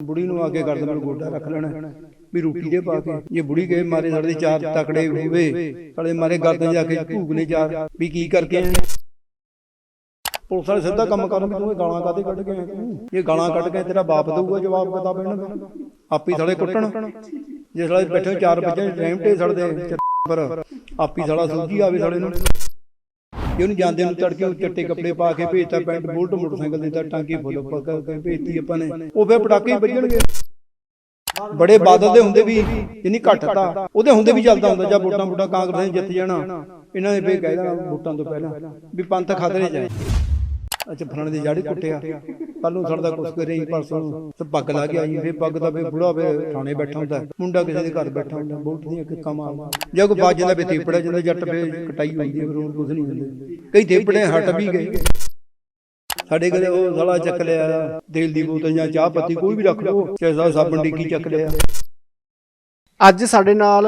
ਬੁੜੀ ਨੂੰ ਆ ਕੇ ਗਰਦਨ ਨੂੰ ਗੋਡਾ ਰੱਖ ਲੈਣਾ ਵੀ ਰੋਟੀ ਦੇ ਪਾ ਕੇ। ਜੇ ਬੁੜੀ ਕਹੇ, ਮਾਰੇ ਸਾਡੇ ਚਾਰ ਤਕੜੇ ਹੋਵੇ, ਸਾਲੇ ਮਾਰੇ ਗਰਦਨ ਜਾ ਕੇ ਭੂਗਨੇ ਚਾਰ, ਵੀ ਕੀ ਕਰਕੇ ਆਏ ਪੁਲਿਸ ਵਾਲੇ ਸਿੱਧਾ ਕੰਮ ਕਰਨ ਵੀ ਤੂੰ ਇਹ ਗਾਲਾਂ ਕਾਤੇ ਕੱਢ ਕੇ ਆਇਆ ਤੂੰ ਇਹ ਗਾਲਾਂ ਕੱਢ ਕੇ ਤੇਰਾ ਬਾਪ ਦਊਗਾ ਜਵਾਬ ਕਿਤਾਬ ਇਹਨਾਂ ਦਾ? ਆਪੀ ਸਾਲੇ ਕੁੱਟਣ। ਜੇ ਸਾਲੇ ਬੈਠੇ ਚਾਰ ਬੱਚੇ ਟਾਈਮ ਤੇ ਸੜਦੇ ਪਰ ਆਪੀ ਸਾਲਾ ਸੂਝੀ ਆਵੇ ਸਾਲੇ ਨੂੰ। ਜੇ ਉਹਨੂੰ ਜਾਂਦੇ ਨੂੰ ਤੜਕੇ ਉਹ ਚਿੱਟੇ ਕੱਪੜੇ ਪਾ ਕੇ ਭੇਜਤਾ, ਪੈਂਟ ਬੁਲਟ, ਮੋਟਰਸਾਈਕਲ ਦੇ ਟਾਂਕੀ ਫੁੱਲ ਪਕਾ ਕੇ ਭੇਜਤੀ ਆਪਾਂ ਨੇ। ਉਹ ਫਿਰ ਪਟਾਕੇ ਹੀ ਵੱਜਣਗੇ। ਬੜੇ ਬਾਦਲ ਦੇ ਹੁੰਦੇ ਵੀ ਜਿੰਨੀ ਘੱਟ ਉਹਦੇ ਹੁੰਦੇ ਵੀ ਚੱਲਦਾ ਹੁੰਦਾ, ਜਾਂ ਵੋਟਾਂ ਵੋਟਾਂ ਕਾਂਗਰਸ ਨੇ ਜਿੱਤ ਜਾਣਾ। ਇਹਨਾਂ ਨੇ ਫੇਰ ਕਹਿ ਦੇਣਾ ਵੋਟਾਂ ਤੋਂ ਪਹਿਲਾਂ ਵੀ ਪੰਥ ਖਤਰੇ 'ਚ ਹੈ ਅੱਛਾ, ਫਲਾਣੇ ਦੇ ਜਾੜੀ ਕੁੱਟਿਆ। ਕੱਲ ਨੂੰ ਸਾਡਾ ਕੁਛ ਕਰੇ ਹੀ ਪਰਸੋਂ ਤੇ ਪੱਗ ਲਾ ਕੇ ਆਈ ਫੇਰ ਪੱਗ ਦਾ ਫੇਰ ਬੁੜਾ ਫੇਰ ਥਾਣੇ ਬੈਠਾ ਹੁੰਦਾ। ਮੁੰਡਾ ਕਿਸੇ ਦੇ ਘਰ ਬੈਠਾ ਹੁੰਦਾ ਬੋਲਟ ਦੀਆਂ ਕਿੱਕਾਂ ਮਾਰਦਾ ਜੇ ਕੋਈ ਬਾਜ ਜਾਂਦਾ ਫੇਰ ਤੀਪੜਾ ਜਾਂਦਾ ਜੱਟ ਫੇਰ ਕਟਾਈ ਹੁੰਦੀ ਹੈ ਫਿਰ ਹੋਰ ਕੁਝ ਨਹੀਂ ਹੁੰਦੇ ਕਈ ਤੀਪੜੇ ਹਟ ਵੀ ਗਏ। ਸਾਡੇ ਘਰੇ ਉਹ ਸਾਲਾ ਚੱਕ ਲਿਆ ਤੇਲ ਦੀ ਬੋਤਲ ਜਾਂ ਚਾਹ ਪੱਤੀ ਕੋਈ ਵੀ ਰੱਖ ਲਓ ਚਾਹੇ ਸਾਬਣ ਡਿੱਗੀ ਚੱਕ ਲਿਆ। ਅੱਜ ਸਾਡੇ ਨਾਲ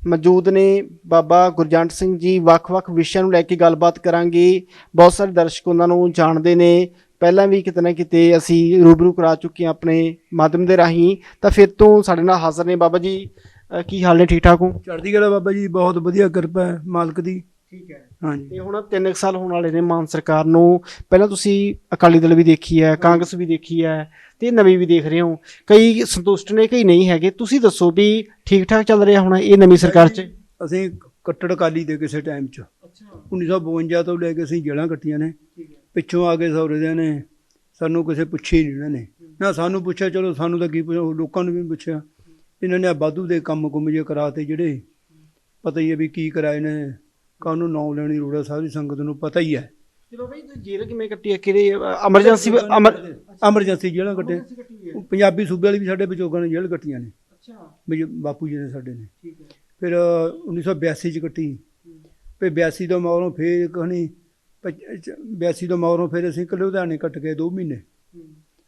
ਮੌਜੂਦ ਨੇ ਬਾਬਾ ਗੁਰਜੰਟ ਸਿੰਘ ਜੀ ਵੱਖ-ਵੱਖ ਵਿਸ਼ਿਆਂ ਨੂੰ ਲੈ ਕੇ ਗੱਲਬਾਤ ਕਰਾਂਗੇ। ਬਹੁਤ ਸਾਰੇ ਦਰਸ਼ਕ ਉਹਨਾਂ ਨੂੰ ਜਾਣਦੇ ਨੇ। ਪਹਿਲਾਂ ਵੀ ਕਿਤੇ ਨਾ ਕਿਤੇ ਅਸੀਂ ਰੂਬਰੂ ਕਰਾ ਚੁੱਕੇ ਹਾਂ ਆਪਣੇ ਮਾਧਿਅਮ ਦੇ ਰਾਹੀਂ ਤਾਂ ਫਿਰ ਤੋਂ ਸਾਡੇ ਨਾਲ ਹਾਜ਼ਰ ਨੇ ਬਾਬਾ ਜੀ। ਕੀ ਹਾਲ ਨੇ ਠੀਕ ਠਾਕ ਹੋ? ਚੜ੍ਹਦੀ ਕਲਾ ਬਾਬਾ ਜੀ ਬਹੁਤ ਵਧੀਆ ਕਿਰਪਾ ਹੈ ਮਾਲਕ ਦੀ। ਠੀਕ ਹੈ। ਹਾਂਜੀ। ਤੇ ਹੁਣ 3 ਸਾਲ ਹੋਣ ਵਾਲੇ ਨੇ ਮਾਨ ਸਰਕਾਰ ਨੂੰ। ਪਹਿਲਾਂ ਤੁਸੀਂ ਅਕਾਲੀ ਦਲ ਵੀ ਦੇਖੀ ਹੈ ਕਾਂਗਰਸ ਵੀ ਦੇਖੀ ਹੈ ਤੇ ਨਵੀਂ ਵੀ ਦੇਖ ਰਹੇ ਹੋ। ਕਈ ਸੰਤੁਸ਼ਟ ਨੇ ਕਈ ਨਹੀਂ ਹੈਗੇ। ਤੁਸੀਂ ਦੱਸੋ ਵੀ ਠੀਕ ਠਾਕ ਚੱਲ ਰਿਹਾ ਹੁਣ ਇਹ ਨਵੀਂ ਸਰਕਾਰ 'ਚ? ਅਸੀਂ ਕੱਟੜ ਕਾਲੀ ਦੇ ਕਿਸੇ ਟਾਈਮ 'ਚ। ਅੱਛਾ। 1952 ਤੋਂ ਲੈ ਕੇ ਅਸੀਂ ਜੇਲ੍ਹਾਂ ਕੱਟੀਆਂ ਨੇ। ਪਿੱਛੋਂ ਆ ਕੇ ਸੌਰੇ ਦੇ ਨੇ ਸਾਨੂੰ ਕਿਸੇ ਪੁੱਛੇ ਨਹੀਂ ਇਹਨਾਂ ਨੇ। ਨਾ ਸਾਨੂੰ ਪੁੱਛਿਆ ਚਲੋ ਸਾਨੂੰ ਤਾਂ ਕੀ ਪੁੱਛਿਆ ਲੋਕਾਂ ਨੂੰ ਵੀ ਪੁੱਛਿਆ। ਇਹਨਾਂ ਨੇ ਵਾਧੂ ਦੇ ਕੰਮ ਕੁੰਮ ਜੇ ਕਰਾਤੇ ਜਿਹੜੇ ਪਤਾ ਹੀ ਹੈ ਵੀ ਕੀ ਕਰਾਏ ਨੇ। ਕਾਹਨੂੰ ਨਾਂ ਲੈਣ ਦੀ ਲੋੜ ਹੈ ਸਾਰੀ ਸੰਗਤ ਨੂੰ ਪਤਾ ਹੀ ਹੈ। ਚਲੋ ਬਈ ਜੇਲ੍ਹ ਕਿਵੇਂ ਕੱਟੀ ਹੈ? ਕਿਹੜੇ ਐਮਰਜੈਂਸੀ ਅਮਰ ਐਮਰਜੈਂਸੀ ਜੇਲ੍ਹਾਂ ਕੱਟੇ। ਪੰਜਾਬੀ ਸੂਬੇ ਵਾਲੀ ਵੀ ਸਾਡੇ ਵਿਚੋਗਾਂ ਨੇ ਜੇਲ੍ਹ ਕੱਟੀਆਂ ਨੇ। ਅੱਛਾ। ਬਾਪੂ ਜੀ ਨੇ ਸਾਡੇ ਨੇ। ਠੀਕ ਹੈ। ਫਿਰ ਅ, 1982 ਚ ਕੱਟੀ। ਫਿਰ 82 ਤੋਂ ਮਗਰੋਂ ਫਿਰ ਕਹਣੀ 82 ਤੋਂ ਮਗਰੋਂ ਫਿਰ ਅਸੀਂ ਇੱਕ ਲੁਧਿਆਣੇ ਕੱਟ ਗਏ 2 ਮਹੀਨੇ।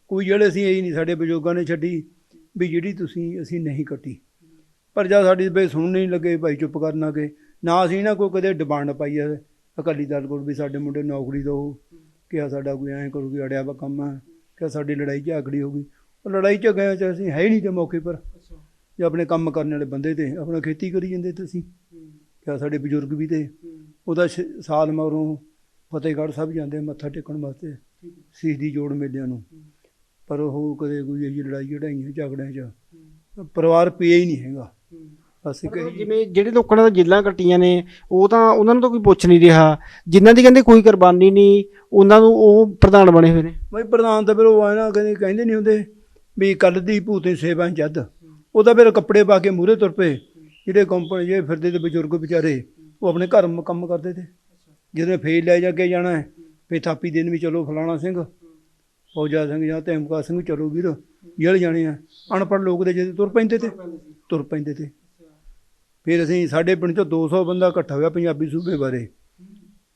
ਕੋਈ ਜਿਹੜੇ ਅਸੀਂ ਇਹ ਨਹੀਂ ਸਾਡੇ ਬਜ਼ੁਰਗਾਂ ਨੇ ਛੱਡੀ ਵੀ ਜਿਹੜੀ ਤੁਸੀਂ ਅਸੀਂ ਨਹੀਂ ਕੱਟੀ। ਪਰ ਜਦ ਸਾਡੀ ਬੇ ਸੁਣ ਨਹੀਂ ਲੱਗੇ ਭਾਈ ਚੁੱਪ ਕਰਨਾ ਕਿ ਨਾ ਅਸੀਂ ਨਾ ਕੋਈ ਕਦੇ ਡਿਮਾਂਡ ਪਾਈ ਹੈ ਅਕਾਲੀ ਦਲ ਕੋਲ ਵੀ ਸਾਡੇ ਮੁੰਡੇ ਨੌਕਰੀ ਦਿਓ ਕਿਹਾ ਸਾਡਾ ਕੋਈ ਐਂ ਕਰੂਗੀ ਅੜਿਆ ਵਾ ਕੰਮ ਹੈ ਕਿ ਸਾਡੀ ਲੜਾਈ ਝਗੜੀ ਹੋ ਗਈ। ਉਹ ਲੜਾਈ ਚ ਗਏ ਚ ਅਸੀਂ ਹੈ ਨਹੀਂ ਤੇ ਮੌਕੇ ਪਰ। ਜੇ ਆਪਣੇ ਕੰਮ ਕਰਨ ਵਾਲੇ ਬੰਦੇ ਤੇ ਆਪਣਾ ਖੇਤੀ ਕਰੀ ਜਾਂਦੇ ਤੁਸੀਂ ਕਿਆ ਸਾਡੇ ਬਜ਼ੁਰਗ ਵੀ ਤੇ। ਉਹਦਾ ਸਾਲ ਮਗਰੋਂ ਫਤਿਹਗੜ੍ਹ ਸਾਹਿਬ ਜਾਂਦੇ ਮੱਥਾ ਟੇਕਣ ਵਾਸਤੇ। ਸੀਸ ਦੀ ਜੋੜ ਮੇਲਿਆਂ ਨੂੰ। ਪਰ ਉਹ ਕਦੇ ਕੋਈ ਇਹੀ ਲੜਾਈ ਝੜਾਈਆਂ ਝਗੜਿਆਂ 'ਚ ਪਰਿਵਾਰ ਪਿਆ ਹੀ ਨਹੀਂ ਹੈਗਾ। ਅਸੀਂ ਕਹੀ ਜਿਵੇਂ ਜਿਹੜੇ ਲੋਕਾਂ ਨੇ ਜੇਲ੍ਹਾਂ ਕੱਟੀਆਂ ਨੇ ਉਹ ਤਾਂ ਉਹਨਾਂ ਨੂੰ ਤਾਂ ਕੋਈ ਪੁੱਛ ਨਹੀਂ ਰਿਹਾ। ਜਿਨ੍ਹਾਂ ਦੀ ਕਹਿੰਦੇ ਕੋਈ ਕੁਰਬਾਨੀ ਨਹੀਂ ਉਹਨਾਂ ਨੂੰ ਉਹ ਪ੍ਰਧਾਨ ਬਣੇ ਹੋਏ ਨੇ। ਬਈ ਪ੍ਰਧਾਨ ਤਾਂ ਫਿਰ ਉਹ ਆ ਨਾ ਕਹਿੰਦੇ ਕਹਿੰਦੇ ਨਹੀਂ ਹੁੰਦੇ ਵੀ ਕੱਲ ਦੀ ਭੂਤੇ ਸੇਵਾ ਜੱਦ। ਉਹ ਤਾਂ ਫਿਰ ਕੱਪੜੇ ਪਾ ਕੇ ਮੂਹਰੇ ਤੁਰ ਪਏ। ਜਿਹੜੇ ਕੰਪਨੀ ਜਿਹੜੇ ਫਿਰਦੇ ਤੇ ਬਜ਼ੁਰਗ ਵਿਚਾਰੇ ਉਹ ਆਪਣੇ ਘਰ ਕੰਮ ਕਰਦੇ ਤੇ। ਜਦੋਂ ਫੇਰ ਲੈ ਜਾ ਕੇ ਜਾਣਾ ਹੈ ਫੇ ਥਾਪੀ ਦੇਣ ਵੀ ਚਲੋ ਫਲਾਣਾ ਸਿੰਘ। ਫੌਜਾ ਸਿੰਘ ਜਾਂ ਧੈਮਕਾ ਸਿੰਘ ਚਲੋ ਵੀਰ, ਜੇਲ੍ਹ ਜਾਣੇ ਆ। ਅਨਪੜ੍ਹ ਲੋਕ ਦੇ ਜਦੋਂ ਤੁਰ ਪੈਂਦੇ ਤੇ, ਤੁਰ ਪੈਂਦੇ ਤੇ। ਫਿਰ ਅਸੀਂ ਸਾਡੇ ਪਿੰਡ ਚੋਂ 200 ਬੰਦਾ ਇਕੱਠਾ ਹੋਇਆ ਪੰਜਾਬੀ ਸੂਬੇ ਬਾਰੇ।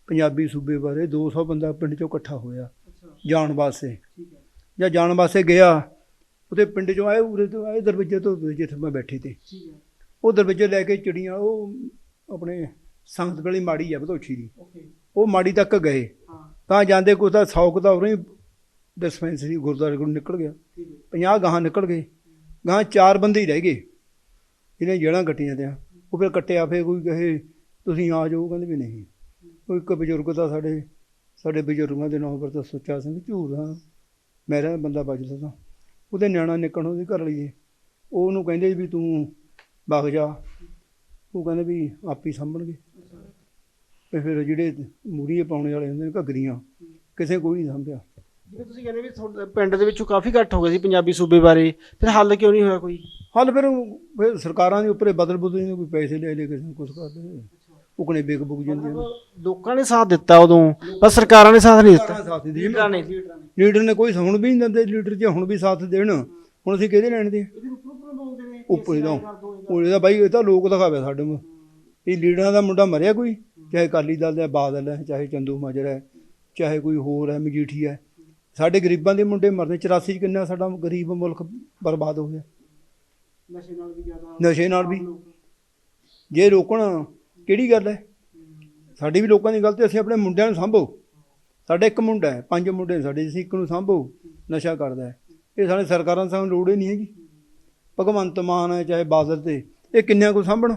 ਪੰਜਾਬੀ ਸੂਬੇ ਬਾਰੇ 200 ਬੰਦਾ ਪਿੰਡ ਚੋਂ ਇਕੱਠਾ ਹੋਇਆ, ਜਾਣ ਵਾਸਤੇ। ਜਾਂ ਜਾਣ ਵਾਸਤੇ ਗਿਆ, ਉਹਦੇ ਪਿੰਡ ਚੋਂ ਆਏ, ਉਰੇ ਤੋਂ ਆਏ, ਦਰਵਾਜ਼ੇ ਤੋਂ ਜਿੱਥੇ ਮੈਂ ਬੈਠੀ ਤੇ। ਉਹ ਦਰਵਾਜ਼ੇ ਲੈ ਕੇ ਚਿੜੀਆਂ, ਉਹ ਆਪਣੇ ਸੰਗਤ ਵਾਲੀ ਮਾੜੀ ਆ ਬਧੋਛੀ ਦੀ ਉਹ ਮਾੜੀ ਤੱਕ ਗਏ। ਤਾਂ ਜਾਂਦੇ ਕੋਈ ਤਾਂ 100 ਕੁ ਤਾਂ ਉਰੇ ਡਿਸਪੈਂਸਰੀ ਗੁਰਦੁਆਰੇ ਕੋਲ ਨਿਕਲ ਗਿਆ। 50 ਗਾਹਾਂ ਨਿਕਲ ਗਏ। ਗਾਹਾਂ ਚਾਰ ਬੰਦੇ ਹੀ ਰਹਿ ਗਏ। ਜਿਹਨੇ ਜੜਾਂ ਕੱਟੀਆਂ ਤੇ ਉਹ ਫਿਰ ਕੱਟਿਆ ਫੇ ਕੋਈ ਕਹੇ ਤੁਸੀਂ ਆ ਜਾਓ। ਕਹਿੰਦੇ ਵੀ ਨਹੀਂ। ਉਹ ਇੱਕ ਬਜ਼ੁਰਗ ਤਾਂ ਸਾਡੇ ਸਾਡੇ ਬਜ਼ੁਰਗਾਂ ਦੇ ਨਾਮ ਪਰ ਤਾਂ ਸੁੱਚਾ ਸਿੰਘ ਝੂਰਾ ਮੇਰਾ ਬੰਦਾ ਬਚਦਾ ਤਾਂ ਉਹਦੇ ਨਿਆਣਾ ਨਿਕਣ ਉਹਦੀ ਘਰ ਲਈਏ ਉਹ ਉਹਨੂੰ ਕਹਿੰਦੇ ਵੀ ਤੂੰ ਵਗ ਜਾ। ਉਹ ਕਹਿੰਦੇ ਵੀ ਆਪੀ ਸਾਂਭਣਗੇ। ਤੇ ਫਿਰ ਜਿਹੜੇ ਮੂਰੀਏ ਪਾਉਣੇ ਵਾਲੇ ਹੁੰਦੇ ਨੇ ਘੱਗਰੀਆਂ ਕਿਸੇ ਕੋਈ ਨਹੀਂ ਸਾਂਭਿਆ ਜਿਵੇਂ ਤੁਸੀਂ ਕਹਿੰਦੇ ਵੀ ਤੁਹਾਡੇ ਪਿੰਡ ਦੇ ਵਿੱਚੋਂ ਕਾਫੀ ਇਕੱਠ ਹੋ ਗਏ ਸੀ ਪੰਜਾਬੀ ਸੂਬੇ ਬਾਰੇ ਫਿਰ ਹੱਲ ਕਿਉਂ ਨਹੀਂ ਹੋਇਆ ਕੋਈ? ਹੱਲ ਫਿਰ ਫਿਰ ਸਰਕਾਰਾਂ ਦੇ ਉੱਪਰੇ ਬਦਲ ਬਦਲ ਨੇ ਕੋਈ ਪੈਸੇ ਲੈ ਲੈ ਕਿਸੇ ਨੂੰ ਕੁਝ ਕਰਦੇ ਵਿਕ ਬੁਕ ਜਾਂਦੀਆਂ ਨੇ। ਲੋਕਾਂ ਨੇ ਸਾਥ ਦਿੱਤਾ ਉਦੋਂ ਪਰ ਸਰਕਾਰਾਂ ਨੇ ਸਾਥ ਨਹੀਂ ਦਿੱਤਾ। ਲੀਡਰਾਂ ਨੇ ਲੀਡਰਾਂ ਨੇ। ਕੋਈ ਹੁਣ ਵੀ ਨਹੀਂ ਦਿੰਦੇ ਲੀਡਰ ਜੇ ਹੁਣ ਵੀ ਸਾਥ ਦੇਣ ਹੁਣ ਅਸੀਂ ਕਿਹਦੇ ਲੈਣ ਦੇ? ਇਹਦੇ ਉੱਪਰ ਉੱਪਰ ਬੋਲਦੇ ਨੇ ਉੱਪਰ ਦਾ ਉਹ ਇਹਦਾ ਬਾਈ ਇਹ ਤਾਂ ਲੋਕ ਦਿਖਾਵੇ ਸਾਡੇ ਨੂੰ ਇਹ ਲੀਡਰਾਂ ਦਾ ਮੁੰਡਾ ਮਰਿਆ ਕੋਈ? ਚਾਹੇ ਅਕਾਲੀ ਦਲ ਦਾ ਬਾਦਲ ਹੈ ਚਾਹੇ ਚੰਦੂ ਮਾਜਰਾ ਹੈ ਚਾਹੇ ਕੋਈ ਹੋਰ ਹੈ ਮਜੀਠੀ ਹੈ। ਸਾਡੇ ਗਰੀਬਾਂ ਦੇ ਮੁੰਡੇ ਮਰਦੇ 84 ਚ ਕਿੰਨਾ ਸਾਡਾ ਗਰੀਬ ਮੁਲਕ ਬਰਬਾਦ ਹੋ ਗਿਆ। ਨਸ਼ੇ ਨਾਲ ਵੀ ਜ਼ਿਆਦਾ ਨਸ਼ੇ ਨਾਲ ਵੀ। ਜੇ ਰੋਕਣ ਕਿਹੜੀ ਗੱਲ ਹੈ? ਸਾਡੀ ਵੀ ਲੋਕਾਂ ਦੀ ਗਲਤੀ ਅਸੀਂ ਆਪਣੇ ਮੁੰਡਿਆਂ ਨੂੰ ਸਾਂਭੋ। ਸਾਡੇ ਇੱਕ ਮੁੰਡਾ ਹੈ ਪੰਜ ਮੁੰਡੇ ਸਾਡੇ ਅਸੀਂ ਇੱਕ ਨੂੰ ਸਾਂਭੋ ਨਸ਼ਾ ਕਰਦਾ ਹੈ। ਇਹ ਸਾਡੇ ਸਰਕਾਰਾਂ ਸਾਨੂੰ ਲੋੜ ਹੀ ਨਹੀਂ ਹੈਗੀ। ਭਗਵੰਤ ਮਾਨ ਹੈ ਚਾਹੇ ਬਾਦਲ ਤੇ ਇਹ ਕਿੰਨਿਆਂ ਕੋ ਸਾਂਭਣ?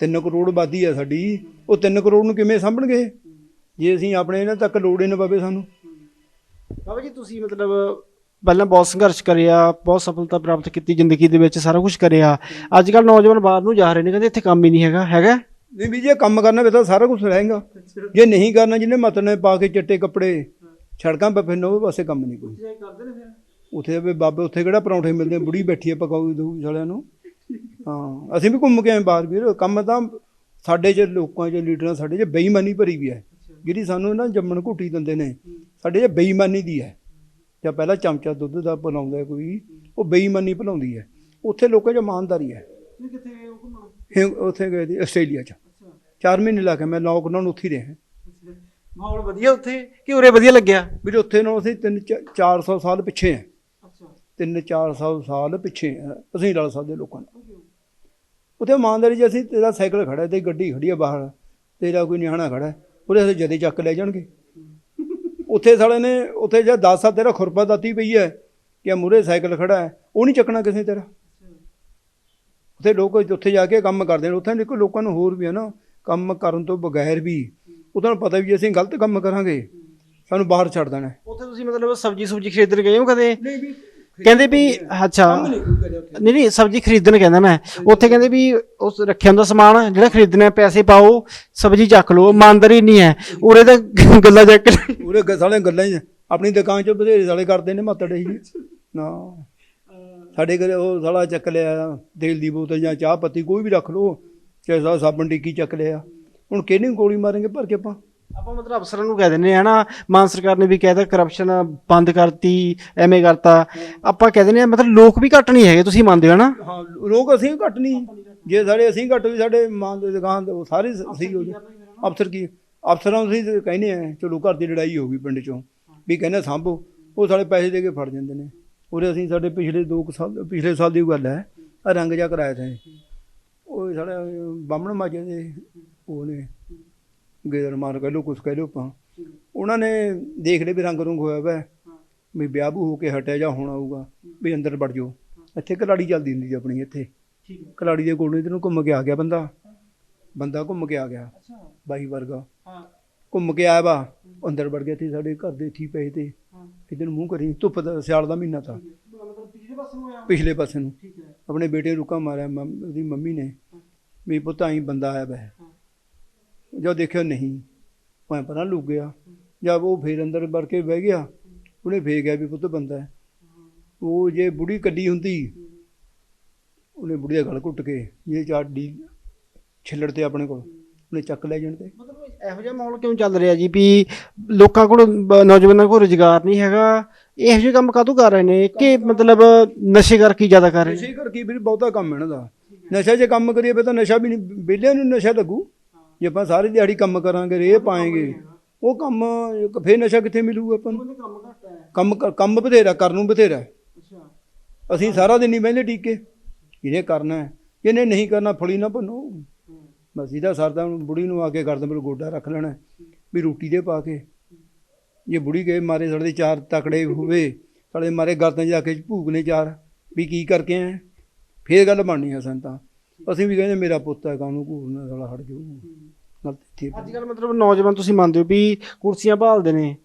3 ਕਰੋੜ ਆਬਾਦੀ ਹੈ ਸਾਡੀ ਉਹ 3 ਕਰੋੜ ਨੂੰ ਕਿਵੇਂ ਸਾਂਭਣਗੇ? ਜੇ ਅਸੀਂ ਆਪਣੇ ਇਹਨਾਂ ਤੱਕ ਲੋੜ ਹੀ ਨਾ ਪਵੇ ਸਾਨੂੰ। ਬਾਬਾ ਜੀ ਤੁਸੀਂ ਮਤਲਬ ਪਹਿਲਾਂ ਬਹੁਤ ਸੰਘਰਸ਼ ਕਰਿਆ ਬਹੁਤ ਸਫਲਤਾ ਪ੍ਰਾਪਤ ਕੀਤੀ ਜ਼ਿੰਦਗੀ ਦੇ ਵਿੱਚ ਸਾਰਾ ਕੁਝ ਕਰਿਆ। ਅੱਜ ਕੱਲ ਨੌਜਵਾਨ ਬਾਹਰ ਨੂੰ ਜਾ ਰਹੇ ਨੇ ਕਹਿੰਦੇ ਇੱਥੇ ਕੰਮ ਹੀ ਨਹੀਂ ਹੈਗਾ ਹੈਗਾ? ਨਹੀਂ ਵੀ ਜੇ ਕੰਮ ਕਰਨਾ ਵੇ ਤਾਂ ਸਾਰਾ ਕੁਝ ਰਹੇਗਾ। ਜੇ ਨਹੀਂ ਕਰਨਾ ਜਿਹਨੇ ਮਤ ਨੇ ਪਾ ਕੇ ਚਿੱਟੇ ਕੱਪੜੇ ਸੜਕਾਂ 'ਤੇ ਫਿਰਨਾ ਪਾਸੇ ਕੰਮ ਨਹੀਂ ਕੋਈ। ਉੱਥੇ ਬਾਬੇ ਉੱਥੇ ਕਿਹੜਾ ਪਰੌਂਠੇ ਮਿਲਦੇ ਆ, ਬੁੜੀ ਬੈਠੀ ਆ ਪਕਾਉ ਦੂ ਸਾਲਿਆਂ ਨੂੰ। ਹਾਂ ਅਸੀਂ ਵੀ ਘੁੰਮ ਕੇ ਆਏ ਬਾਹਰ ਵੀਰ। ਕੰਮ ਤਾਂ ਸਾਡੇ 'ਚ ਲੋਕਾਂ 'ਚ ਲੀਡਰਾਂ ਸਾਡੇ 'ਚ ਬੇਈਮਾਨੀ ਭਰੀ ਵੀ ਹੈ। ਜਿਹੜੀ ਸਾਨੂੰ ਨਾ ਜੰਮਣ ਘੁੱਟੀ ਦਿੰਦੇ ਨੇ ਸਾਡੇ 'ਚ ਬੇਈਮਾਨੀ ਦੀ ਹੈ। ਜਾਂ ਪਹਿਲਾਂ ਚਮਚਾ ਦੁੱਧ ਦਾ ਪਿਲਾਉਂਦਾ ਕੋਈ ਉਹ ਬੇਈਮਾਨੀ ਭਲਾਉਂਦੀ ਹੈ। ਉੱਥੇ ਲੋਕਾਂ 'ਚ ਇਮਾਨਦਾਰੀ ਹੈ। ਕਿੱਥੇ ਗਏ ਉਹ ਉੱਥੇ ਗਏ ਸੀ ਆਸਟ੍ਰੇਲੀਆ 'ਚ। 4 ਮਹੀਨੇ ਲਾ ਕੇ ਮੈਂ ਲੋਕਡਾਊਨ ਉੱਥੇ ਹੀ ਰਿਹਾ। ਮਾਹੌਲ ਵਧੀਆ ਉੱਥੇ? ਕਿ ਉਰੇ ਵਧੀਆ ਲੱਗਿਆ? ਵੀਰ ਉੱਥੇ ਨੂੰ ਅਸੀਂ 3 400 ਸਾਲ ਪਿੱਛੇ ਹਾਂ। ਅੱਛਾ। 3 400 ਸਾਲ ਪਿੱਛੇ ਅਸੀਂ ਨਾਲ ਸਕਦੇ ਲੋਕਾਂ ਨੂੰ ਉੱਥੇ ਇਮਾਨਦਾਰੀ ਜੇ ਅਸੀਂ ਤੇਰਾ ਸਾਈਕਲ ਖੜਾ ਤੇ ਗੱਡੀ ਖੜੀ ਹੈ ਬਾਹਰ ਤੇਰਾ ਕੋਈ ਨਿਆਣਾ ਖੜਾ ਉਹਦੇ ਅਸੀਂ ਜਦੇ ਚੱਕ ਲੈ ਜਾਣਗੇ। ਉੱਥੇ ਸਾਲੇ ਨੇ ਉੱਥੇ ਜੇ 10 ਸਾਲ ਤੇਰਾ ਖੁਰਪਾ ਦਾਤੀ ਪਈ ਹੈ ਕਿ ਮੂਰੇ ਸਾਈਕਲ ਖੜਾ ਹੈ ਉਹ ਨਹੀਂ ਚੱਕਣਾ ਕਿਸੇ ਤੇਰਾ। ਉੱਥੇ ਲੋਕ ਉੱਥੇ ਜਾ ਕੇ ਕੰਮ ਕਰਦੇ ਨੇ ਉੱਥੇ ਦੇਖੋ ਲੋਕਾਂ ਨੂੰ ਹੋਰ ਵੀ ਹੈ ਨਾ ਕੰਮ ਕਰਨ ਤੋਂ ਬਗੈਰ ਵੀ ਉਹਨਾਂ ਨੂੰ ਪਤਾ ਵੀ ਜੇ ਅਸੀਂ ਗਲਤ ਕੰਮ ਕਰਾਂਗੇ ਸਾਨੂੰ ਬਾਹਰ ਛੱਡ ਦੇਣਾ। ਉੱਥੇ ਤੁਸੀਂ ਮਤਲਬ ਸਬਜ਼ੀ ਸੁਬਜ਼ੀ ਖਰੀਦਣ ਗਏ ਹੋ ਕਦੇ? ਨਹੀਂ ਵੀ ਕਹਿੰਦੇ ਵੀ ਅੱਛਾ। ਨਹੀਂ ਨਹੀਂ ਸਬਜ਼ੀ ਖਰੀਦਣ ਕਹਿੰਦਾ ਮੈਂ। ਉੱਥੇ ਕਹਿੰਦੇ ਵੀ ਉਸ ਰੱਖਿਆ ਹੁੰਦਾ ਸਮਾਨ ਜਿਹੜਾ ਖਰੀਦਣਾ ਹੈ, ਪੈਸੇ ਪਾਓ ਸਬਜ਼ੀ ਚੱਕ ਲਓ ਇਮਾਨਦਾਰੀ ਨਹੀਂ ਹੈ। ਉਰੇ ਤਾਂ ਗੱਲਾਂ ਚੱਕ ਗ- ਸਾਲੇ ਗੱਲਾਂ ਹੀ ਆਪਣੀ ਦੁਕਾਨ 'ਚ ਬਥੇਰੇ ਸਾਲੇ ਕਰਦੇ ਨੇ ਮਾਤੜੇ ਜੀ ਨਾ। ਸਾਡੇ ਘਰੇ ਉਹ ਸਾਲਾ ਚੱਕ ਲਿਆ ਤੇਲ ਦੀ ਬੋਤਲ ਜਾਂ ਚਾਹ ਪੱਤੀ ਕੋਈ ਵੀ ਰੱਖ ਲਓ ਚਾਹੇ ਸਾਬਣ ਟਿੱਕੀ ਚੱਕ ਲਿਆ। ਹੁਣ ਕਿਹਨੇ ਗੋਲੀ ਮਾਰਾਂਗੇ ਭਰ ਕੇ ਆਪਾਂ? ਆਪਾਂ ਮਤਲਬ ਅਫਸਰਾਂ ਨੂੰ ਕਹਿ ਦਿੰਦੇ ਆ ਨਾ ਮਾਨ ਸਰਕਾਰ ਨੇ ਵੀ ਕਹਿਤਾ ਕਰਪਸ਼ਨ ਬੰਦ ਕਰਤੀ, ਐਵੇਂ ਕਰਤਾ। ਆਪਾਂ ਕਹਿ ਦਿੰਦੇ ਆ ਮਤਲਬ ਲੋਕ ਵੀ ਘੱਟ ਨਹੀਂ ਹੈਗੇ, ਤੁਸੀਂ ਮੰਨਦੇ ਹੋ ਨਾ ਹਾਂ, ਲੋਕ ਅਸੀਂ ਘੱਟ ਨਹੀਂ। ਜੇ ਸਾਡੇ, ਅਸੀਂ ਘੱਟ ਵੀ ਸਾਡੇ ਮਾਨ ਦੇ ਦੁਕਾਨ ਦੇ ਉਹ ਸਾਰੇ ਸ- ਸਹੀ ਹੋ ਜਾਣ। ਅਫਸਰ ਕੀ, ਅਫਸਰਾਂ ਨੂੰ ਅਸੀਂ ਕਹਿੰਦੇ ਆ ਚਲੋ ਘਰ ਦੀ ਲੜਾਈ ਹੋ ਗਈ ਪਿੰਡ 'ਚੋਂ, ਵੀ ਕਹਿੰਦੇ ਸਾਂਭੋ। ਉਹ ਸਾਡੇ ਪੈਸੇ ਦੇ ਕੇ ਫੜ ਜਾਂਦੇ ਨੇ। ਉਹਦੇ ਅਸੀਂ ਸਾਡੇ ਪਿਛਲੇ 2 ਸਾਲ, ਪਿਛਲੇ ਸਾਲ ਦੀ ਗੱਲ ਹੈ ਰੰਗ ਜਾ ਕਰਾਇਆ ਤੇ ਉਹ ਸਾਡੇ ਬਾਹਮਣ ਮਾਜੇ ਦੇ ਉਹ ਨੇ। ਗੇਦਰ ਮਾਰ ਕਹਿ ਲੋ ਕੁਛ ਕਹਿ ਲੋ ਆਪਾਂ। ਉਹਨਾਂ ਨੇ ਦੇਖ ਲਿਆ ਵੀ ਰੰਗ ਰੁੰਗ ਹੋਇਆ ਵਾ। ਵੀ ਵਿਆਹ ਹੋ ਕੇ ਹਟਿਆ ਜਾਂ ਹੁਣ ਆਊਗਾ ਵੀ ਅੰਦਰ ਵੜ ਜਾਓ। ਇੱਥੇ ਕਲਾੜੀ ਚੱਲਦੀ ਹੁੰਦੀ ਸੀ ਆਪਣੀ ਇੱਥੇ। ਕਲਾੜੀ ਦੇ ਕੋਲ ਨੂੰ ਘੁੰਮ ਕੇ ਆ ਗਿਆ ਬੰਦਾ। ਬੰਦਾ ਘੁੰਮ ਕੇ ਆ ਗਿਆ। ਅੱਛਾ। ਬਾਈ ਵਰਗਾ। ਹਾਂ। ਘੁੰਮ ਕੇ ਆਇਆ ਵਾ। ਅੰਦਰ ਵੜ ਗਿਆ ਤੇ ਸਾਡੇ ਘਰ ਦੇ ਹੀ ਪਏ ਤੇ। ਇੱਧਰ ਨੂੰ ਮੂੰਹ ਕਰੀ ਧੁੱਪ ਦਾ ਸਿਆਲ ਦਾ ਮਹੀਨਾ ਤਾਂ। ਪਿਛਲੇ ਪਾਸੇ ਨੂੰ ਆਇਆ ਪਿਛਲੇ ਪਾਸੇ ਨੂੰ। ਠੀਕ ਹੈ। ਆਪਣੇ ਬੇਟੇ ਰੁਕਾ ਮਾਰਿਆ ਉਹਦੀ ਮੰਮੀ ਨੇ। ਵੀ ਪੁੱਤ ਆਈ ਬੰਦਾ ਆਇਆ ਵੈ। ਜਦ ਦੇਖਿਆ ਨਹੀਂ ਮੈਂ ਪਰਾਂ ਲੁਕ ਗਿਆ ਜਦ ਉਹ ਫੇਰ ਅੰਦਰ ਵੜ ਕੇ ਬਹਿ ਗਿਆ ਉਹਨੇ ਫੇਰ ਗਿਆ ਵੀ ਪੁੱਤ ਬੰਦਾ ਹੈ। ਉਹ ਜੇ ਬੁੜੀ ਕੱਲੀ ਹੁੰਦੀ ਉਹਨੇ ਬੁੜੀ ਦਾ ਗਲ ਘੁੱਟ ਕੇ ਇਹ ਚਾਡੀ ਛਿੱਲੜ ਤੇ ਆਪਣੇ ਕੋਲ ਉਹਨੇ ਚੱਕ ਲੈ ਜਾਣ ਤੇ। ਮਤਲਬ ਇਹੋ ਜਿਹਾ ਮਾਹੌਲ ਕਿਉਂ ਚੱਲ ਰਿਹਾ ਜੀ ਵੀ ਲੋਕਾਂ ਕੋਲ ਬ- ਨੌਜਵਾਨਾਂ ਕੋਲ ਰੁਜ਼ਗਾਰ ਨਹੀਂ ਹੈਗਾ? ਇਹੋ ਜਿਹੇ ਕੰਮ ਕਾਹਤੋਂ ਕਰ ਰਹੇ ਨੇ? ਕਿ ਮਤਲਬ ਨਸ਼ੇ ਕਰਕੇ ਜ਼ਿਆਦਾ ਕਰ ਰਹੇ ਨੇ? ਨਸ਼ੇ ਕਰਕੇ ਵੀ ਬਹੁਤਾ ਕੰਮ ਇਹਨਾਂ ਦਾ। ਨਸ਼ਾ ਜੇ ਕੰਮ ਕਰੀਏ ਫਿਰ ਤਾਂ ਨਸ਼ਾ ਵੀ ਨਹੀਂ ਵਿਹਲਿਆਂ ਨੂੰ ਨਸ਼ਾ ਲੱਗੂ। ਜੇ ਆਪਾਂ ਸਾਰੀ ਦਿਹਾੜੀ ਕੰਮ ਕਰਾਂਗੇ ਰੇ ਪਾਏਂਗੇ ਉਹ ਕੰਮ ਫੇਰ ਨਸ਼ਾ ਕਿੱਥੇ ਮਿਲੂਗਾ ਆਪਾਂ ਨੂੰ? ਕੰਮ ਘੱਟ ਹੈ। ਕੰਮ ਬਥੇਰਾ ਕਰਨ ਨੂੰ ਬਥੇਰਾ ਹੈ। ਅੱਛਾ। ਅਸੀਂ ਸਾਰਾ ਦਿਨ ਹੀ ਬਹਿੰਦੇ ਟੀਕੇ। ਜਿਹਨੇ ਕਰਨਾ ਹੈ? ਜਿਹਨੇ ਨਹੀਂ ਕਰਨਾ? ਫਲੀ ਨਾ ਭੰਨੋ। ਬਸ ਇਹਦਾ ਸਰਦਾ ਹੁਣ ਬੁੜੀ ਨੂੰ ਆ ਕੇ ਕਰਦੇ ਮੇਰੇ ਗੋਡਾ ਰੱਖ ਲੈਣਾ ਵੀ ਰੋਟੀ ਦੇ ਪਾ ਕੇ। ਜੇ ਬੁੜੀ ਗਏ ਮਾਰੇ ਸਾਡੇ ਚਾਰ ਤਕੜੇ ਹੋਵੇ ਸਾਡੇ ਮਾਰੇ ਗਰਦਨ 'ਚ ਜਾ ਕੇ ਭੂਕ ਨੇ ਚਾਰ ਵੀ ਕੀ ਕਰਕੇ ਆਏ? ਫੇਰ ਗੱਲ ਬਣਨੀ ਆ ਸਾਨੂੰ ਤਾਂ। ਅਸੀਂ ਵੀ ਕਹਿੰਦੇ ਮੇਰਾ ਪੁੱਤ ਹੈ ਕਾਹਨੂੰ ਘੂਰਨਾ ਸਾਲਾ ਹਟ ਜਾਊ। ਗੱਲ ਇੱਥੇ ਅੱਜ ਕੱਲ ਮਤਲਬ ਨੌਜਵਾਨ ਤੁਸੀਂ ਮੰਨਦੇ ਹੋ ਵੀ ਕੁਰਸੀਆਂ ਭਾਲਦੇ ਨੇ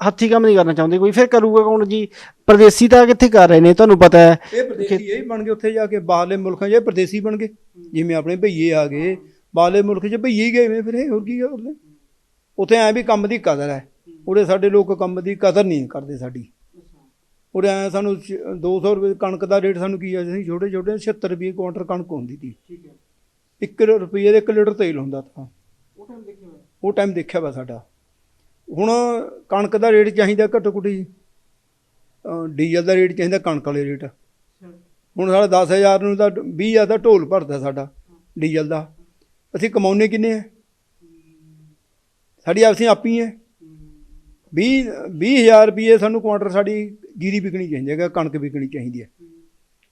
ਹੱਥੀ ਕੰਮ ਨਹੀਂ ਕਰਨਾ ਚਾਹੁੰਦੇ ਕੋਈ ਫਿਰ ਕਰੂਗਾ ਕੌਣ ਜੀ? ਪਰਦੇਸੀ ਤਾਂ ਕਿੱਥੇ ਕਰ ਰਹੇ ਨੇ ਤੁਹਾਨੂੰ ਪਤਾ ਹੈ। ਇਹ ਪ੍ਰਦੇਸੀ ਇਹ ਬਣ ਗਏ ਉੱਥੇ ਜਾ ਕੇ ਬਾਹਰਲੇ ਮੁਲਕਾਂ 'ਚ ਇਹ ਪ੍ਰਦੇਸੀ ਬਣ ਗਏ। ਜਿਵੇਂ ਆਪਣੇ ਭਈਏ ਆ ਗਏ ਬਾਹਰਲੇ ਮੁਲਕ 'ਚ ਭਈਏ ਗਏ ਵੇ ਫਿਰ ਇਹ ਹੋਰ ਕੀ ਕਰਦੇ ਉੱਥੇ ਐ ਵੀ ਕੰਮ ਦੀ ਕਦਰ ਹੈ। ਉਰੇ ਸਾਡੇ ਲੋਕ ਕੰਮ ਦੀ ਕਦਰ ਨਹੀਂ ਕਰਦੇ ਸਾਡੀ। ਉਰੇ ਐ ਸਾਨੂੰ ਛ- 200 ਰੁਪਏ ਕਣਕ ਦਾ ਰੇਟ ਸਾਨੂੰ ਕੀ ਆ ਅਸੀਂ ਛੋਟੇ ਛੋਟੇ 76 ਰੁਪਏ ਕੁਆਂਟਲ ਕਣਕ ਹੁੰਦੀ ਸੀ ਠੀਕ ਹੈ। 1 ਰੁਪਏ ਦੇ 1 ਲੀਟਰ ਤੇਲ ਹੁੰਦਾ ਤਾਂ। ਉਹ ਟਾਈਮ ਦੇਖਿਆ ਹੋਇਆ? ਉਹ ਟਾਈਮ ਦੇਖਿਆ ਵਾ ਸਾਡਾ। ਹੁਣ ਕਣਕ ਦਾ ਰੇਟ ਚਾਹੀਦਾ ਘੱਟੋ ਘੱਟ ਜੀ ਡੀਜ਼ਲ ਦਾ ਰੇਟ ਚਾਹੀਦਾ ਕਣਕ ਵਾਲੇ ਰੇਟ। ਹੁਣ ਸਾਡਾ 10000 ਨੂੰ ਤਾਂ 20000 ਦਾ ਢੋਲ ਭਰਦਾ ਸਾਡਾ ਡੀਜ਼ਲ ਦਾ। ਅਸੀਂ ਕਮਾਉਨੇ ਕਿੰਨੇ ਆ? ਸਾਡੀ ਆਪਸੀ ਆਪੀ ਹੈ। 20 20000 ਰੁਪਏ ਸਾਨੂੰ ਕੁਆਂਟਲ ਸਾਡੀ ਜੀਰੀ ਵਿਕਣੀ ਚਾਹੀਦੀ ਹੈ ਕਣਕ ਵਿਕਣੀ ਚਾਹੀਦੀ ਹੈ।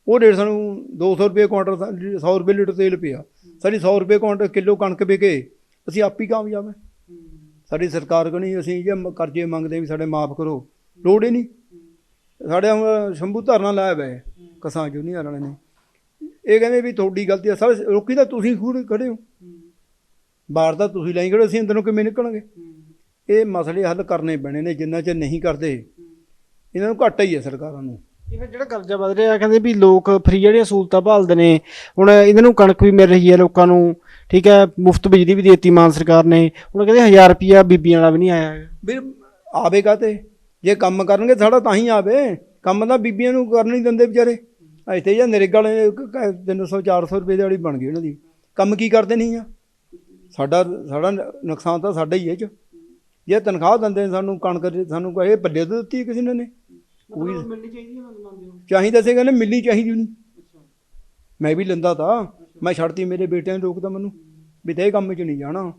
ਉਹ ਰੇਟ ਸਾਨੂੰ 200 ਰੁਪਏ ਕੁਆਂਟਲ 100 ਰੁਪਏ ਲੀਟਰ ਤੇਲ ਪਿਆ। ਸਾਡੀ 100 ਰੁਪਏ ਕੁਆਂਟਲ ਕਿਲੋ ਕਣਕ ਵਿਕੇ, ਅਸੀਂ ਆਪ ਹੀ ਕਾਮਯਾਬ ਹੈ। ਸਾਡੀ ਸਰਕਾਰ ਕਣੀ ਅਸੀਂ ਜੇ ਕਰਜ਼ੇ ਮੰਗਦੇ ਵੀ ਸਾਡੇ ਮਾਫ ਕਰੋ, ਲੋੜ ਹੀ ਨਹੀਂ। ਸਾਡੇ ਹੁਣ ਸ਼ੰਭੂ ਧਰਨਾ ਲਾਇਆ ਵੇ ਕਿਸਾਨ ਜੂਨੀਅਰ ਵਾਲੇ ਨੇ। ਇਹ ਕਹਿੰਦੇ ਵੀ ਤੁਹਾਡੀ ਗਲਤੀ ਆ ਸਾਰੇ ਰੋਕੀ ਤਾਂ ਤੁਸੀਂ ਖੂੜ ਖੜੇ ਹੋ। ਬਾਹਰ ਤਾਂ ਤੁਸੀਂ ਲਾਈ ਖੜੇ ਅਸੀਂ ਅੰਦਰੋਂ ਕਿਵੇਂ ਨਿਕਲਾਂਗੇ ਇਹ ਮਸਲੇ ਹੱਲ ਕਰਨੇ ਪੈਣੇ ਨੇ ਜਿੰਨਾ ਚਿਰ ਨਹੀਂ ਕਰਦੇ। ਇਹਨਾਂ ਨੂੰ ਘਾਟਾ ਹੀ ਹੈ ਸਰਕਾਰਾਂ ਨੂੰ। ਇਹ ਜਿਹੜਾ ਕਰਜ਼ਾ ਵਧ ਰਿਹਾ ਕਹਿੰਦੇ ਵੀ ਲੋਕ ਫਰੀ ਜਿਹੜੀਆਂ ਸਹੂਲਤਾਂ ਭਾਲਦੇ ਨੇ ਹੁਣ ਇਹਨਾਂ ਨੂੰ ਕਣਕ ਵੀ ਮਿਲ ਰਹੀ ਹੈ ਲੋਕਾਂ ਨੂੰ ਠੀਕ ਹੈ ਮੁਫਤ ਬਿਜਲੀ ਵੀ ਦੇਤੀ ਮਾਨ ਸਰਕਾਰ ਨੇ। ਹੁਣ ਕਹਿੰਦੇ 1000 ਰੁਪਿਆ ਬੀਬੀਆਂ ਵਾਲਾ ਵੀ ਨਹੀਂ ਆਇਆ। ਵੀ ਆਵੇਗਾ ਤੇ ਜੇ ਕੰਮ ਕਰਨਗੇ ਸਾਡਾ ਤਾਂ ਹੀ ਆਵੇ। ਕੰਮ ਤਾਂ ਬੀਬੀਆਂ ਨੂੰ ਕਰਨ ਨਹੀਂ ਦਿੰਦੇ ਵਿਚਾਰੇ। ਇੱਥੇ ਜਾਂ ਨਰੇਗਾ ਵਾਲੇ 300 400 ਰੁਪਏ ਦਿਹਾੜੀ ਬਣ ਗਈ ਉਹਨਾਂ ਦੀ। ਕੰਮ ਕੀ ਕਰਦੇ ਨਹੀਂ ਆ? ਸਾਡਾ ਸਾਡਾ ਨੁਕਸਾਨ ਤਾਂ ਸਾਡਾ ਹੀ ਹੈ ਚ। ਜੇ ਤਨਖਾਹ ਦਿੰਦੇ ਨੇ ਸਾਨੂੰ ਕਣਕ ਦੀ, ਸਾਨੂੰ ਕਹੇ ਪੱਲੇ ਤੋਂ ਦਿੱਤੀ ਕਿਸੇ ਨੇ ਕੋਈ ਮਿਲਣੀ ਚਾਹੀਦੀ ਹੈ ਮੰਨਦੇ ਹੋ ਚਾਹੀਦਾ ਸੀ ਕਹਿੰਦੇ ਮਿਲਣੀ ਚਾਹੀਦੀ ਨਹੀਂ ਮੈਂ ਵੀ ਲੈਂਦਾ ਤਾਂ। ਮੈਂ ਛੱਡਤੀ ਮੇਰੇ ਬੇਟਿਆਂ ਨੇ ਰੋਕਦਾ ਮੈਨੂੰ। ਵੀ ਤੇ ਇਹ ਕੰਮ 'ਚ ਨਹੀਂ ਜਾਣਾ।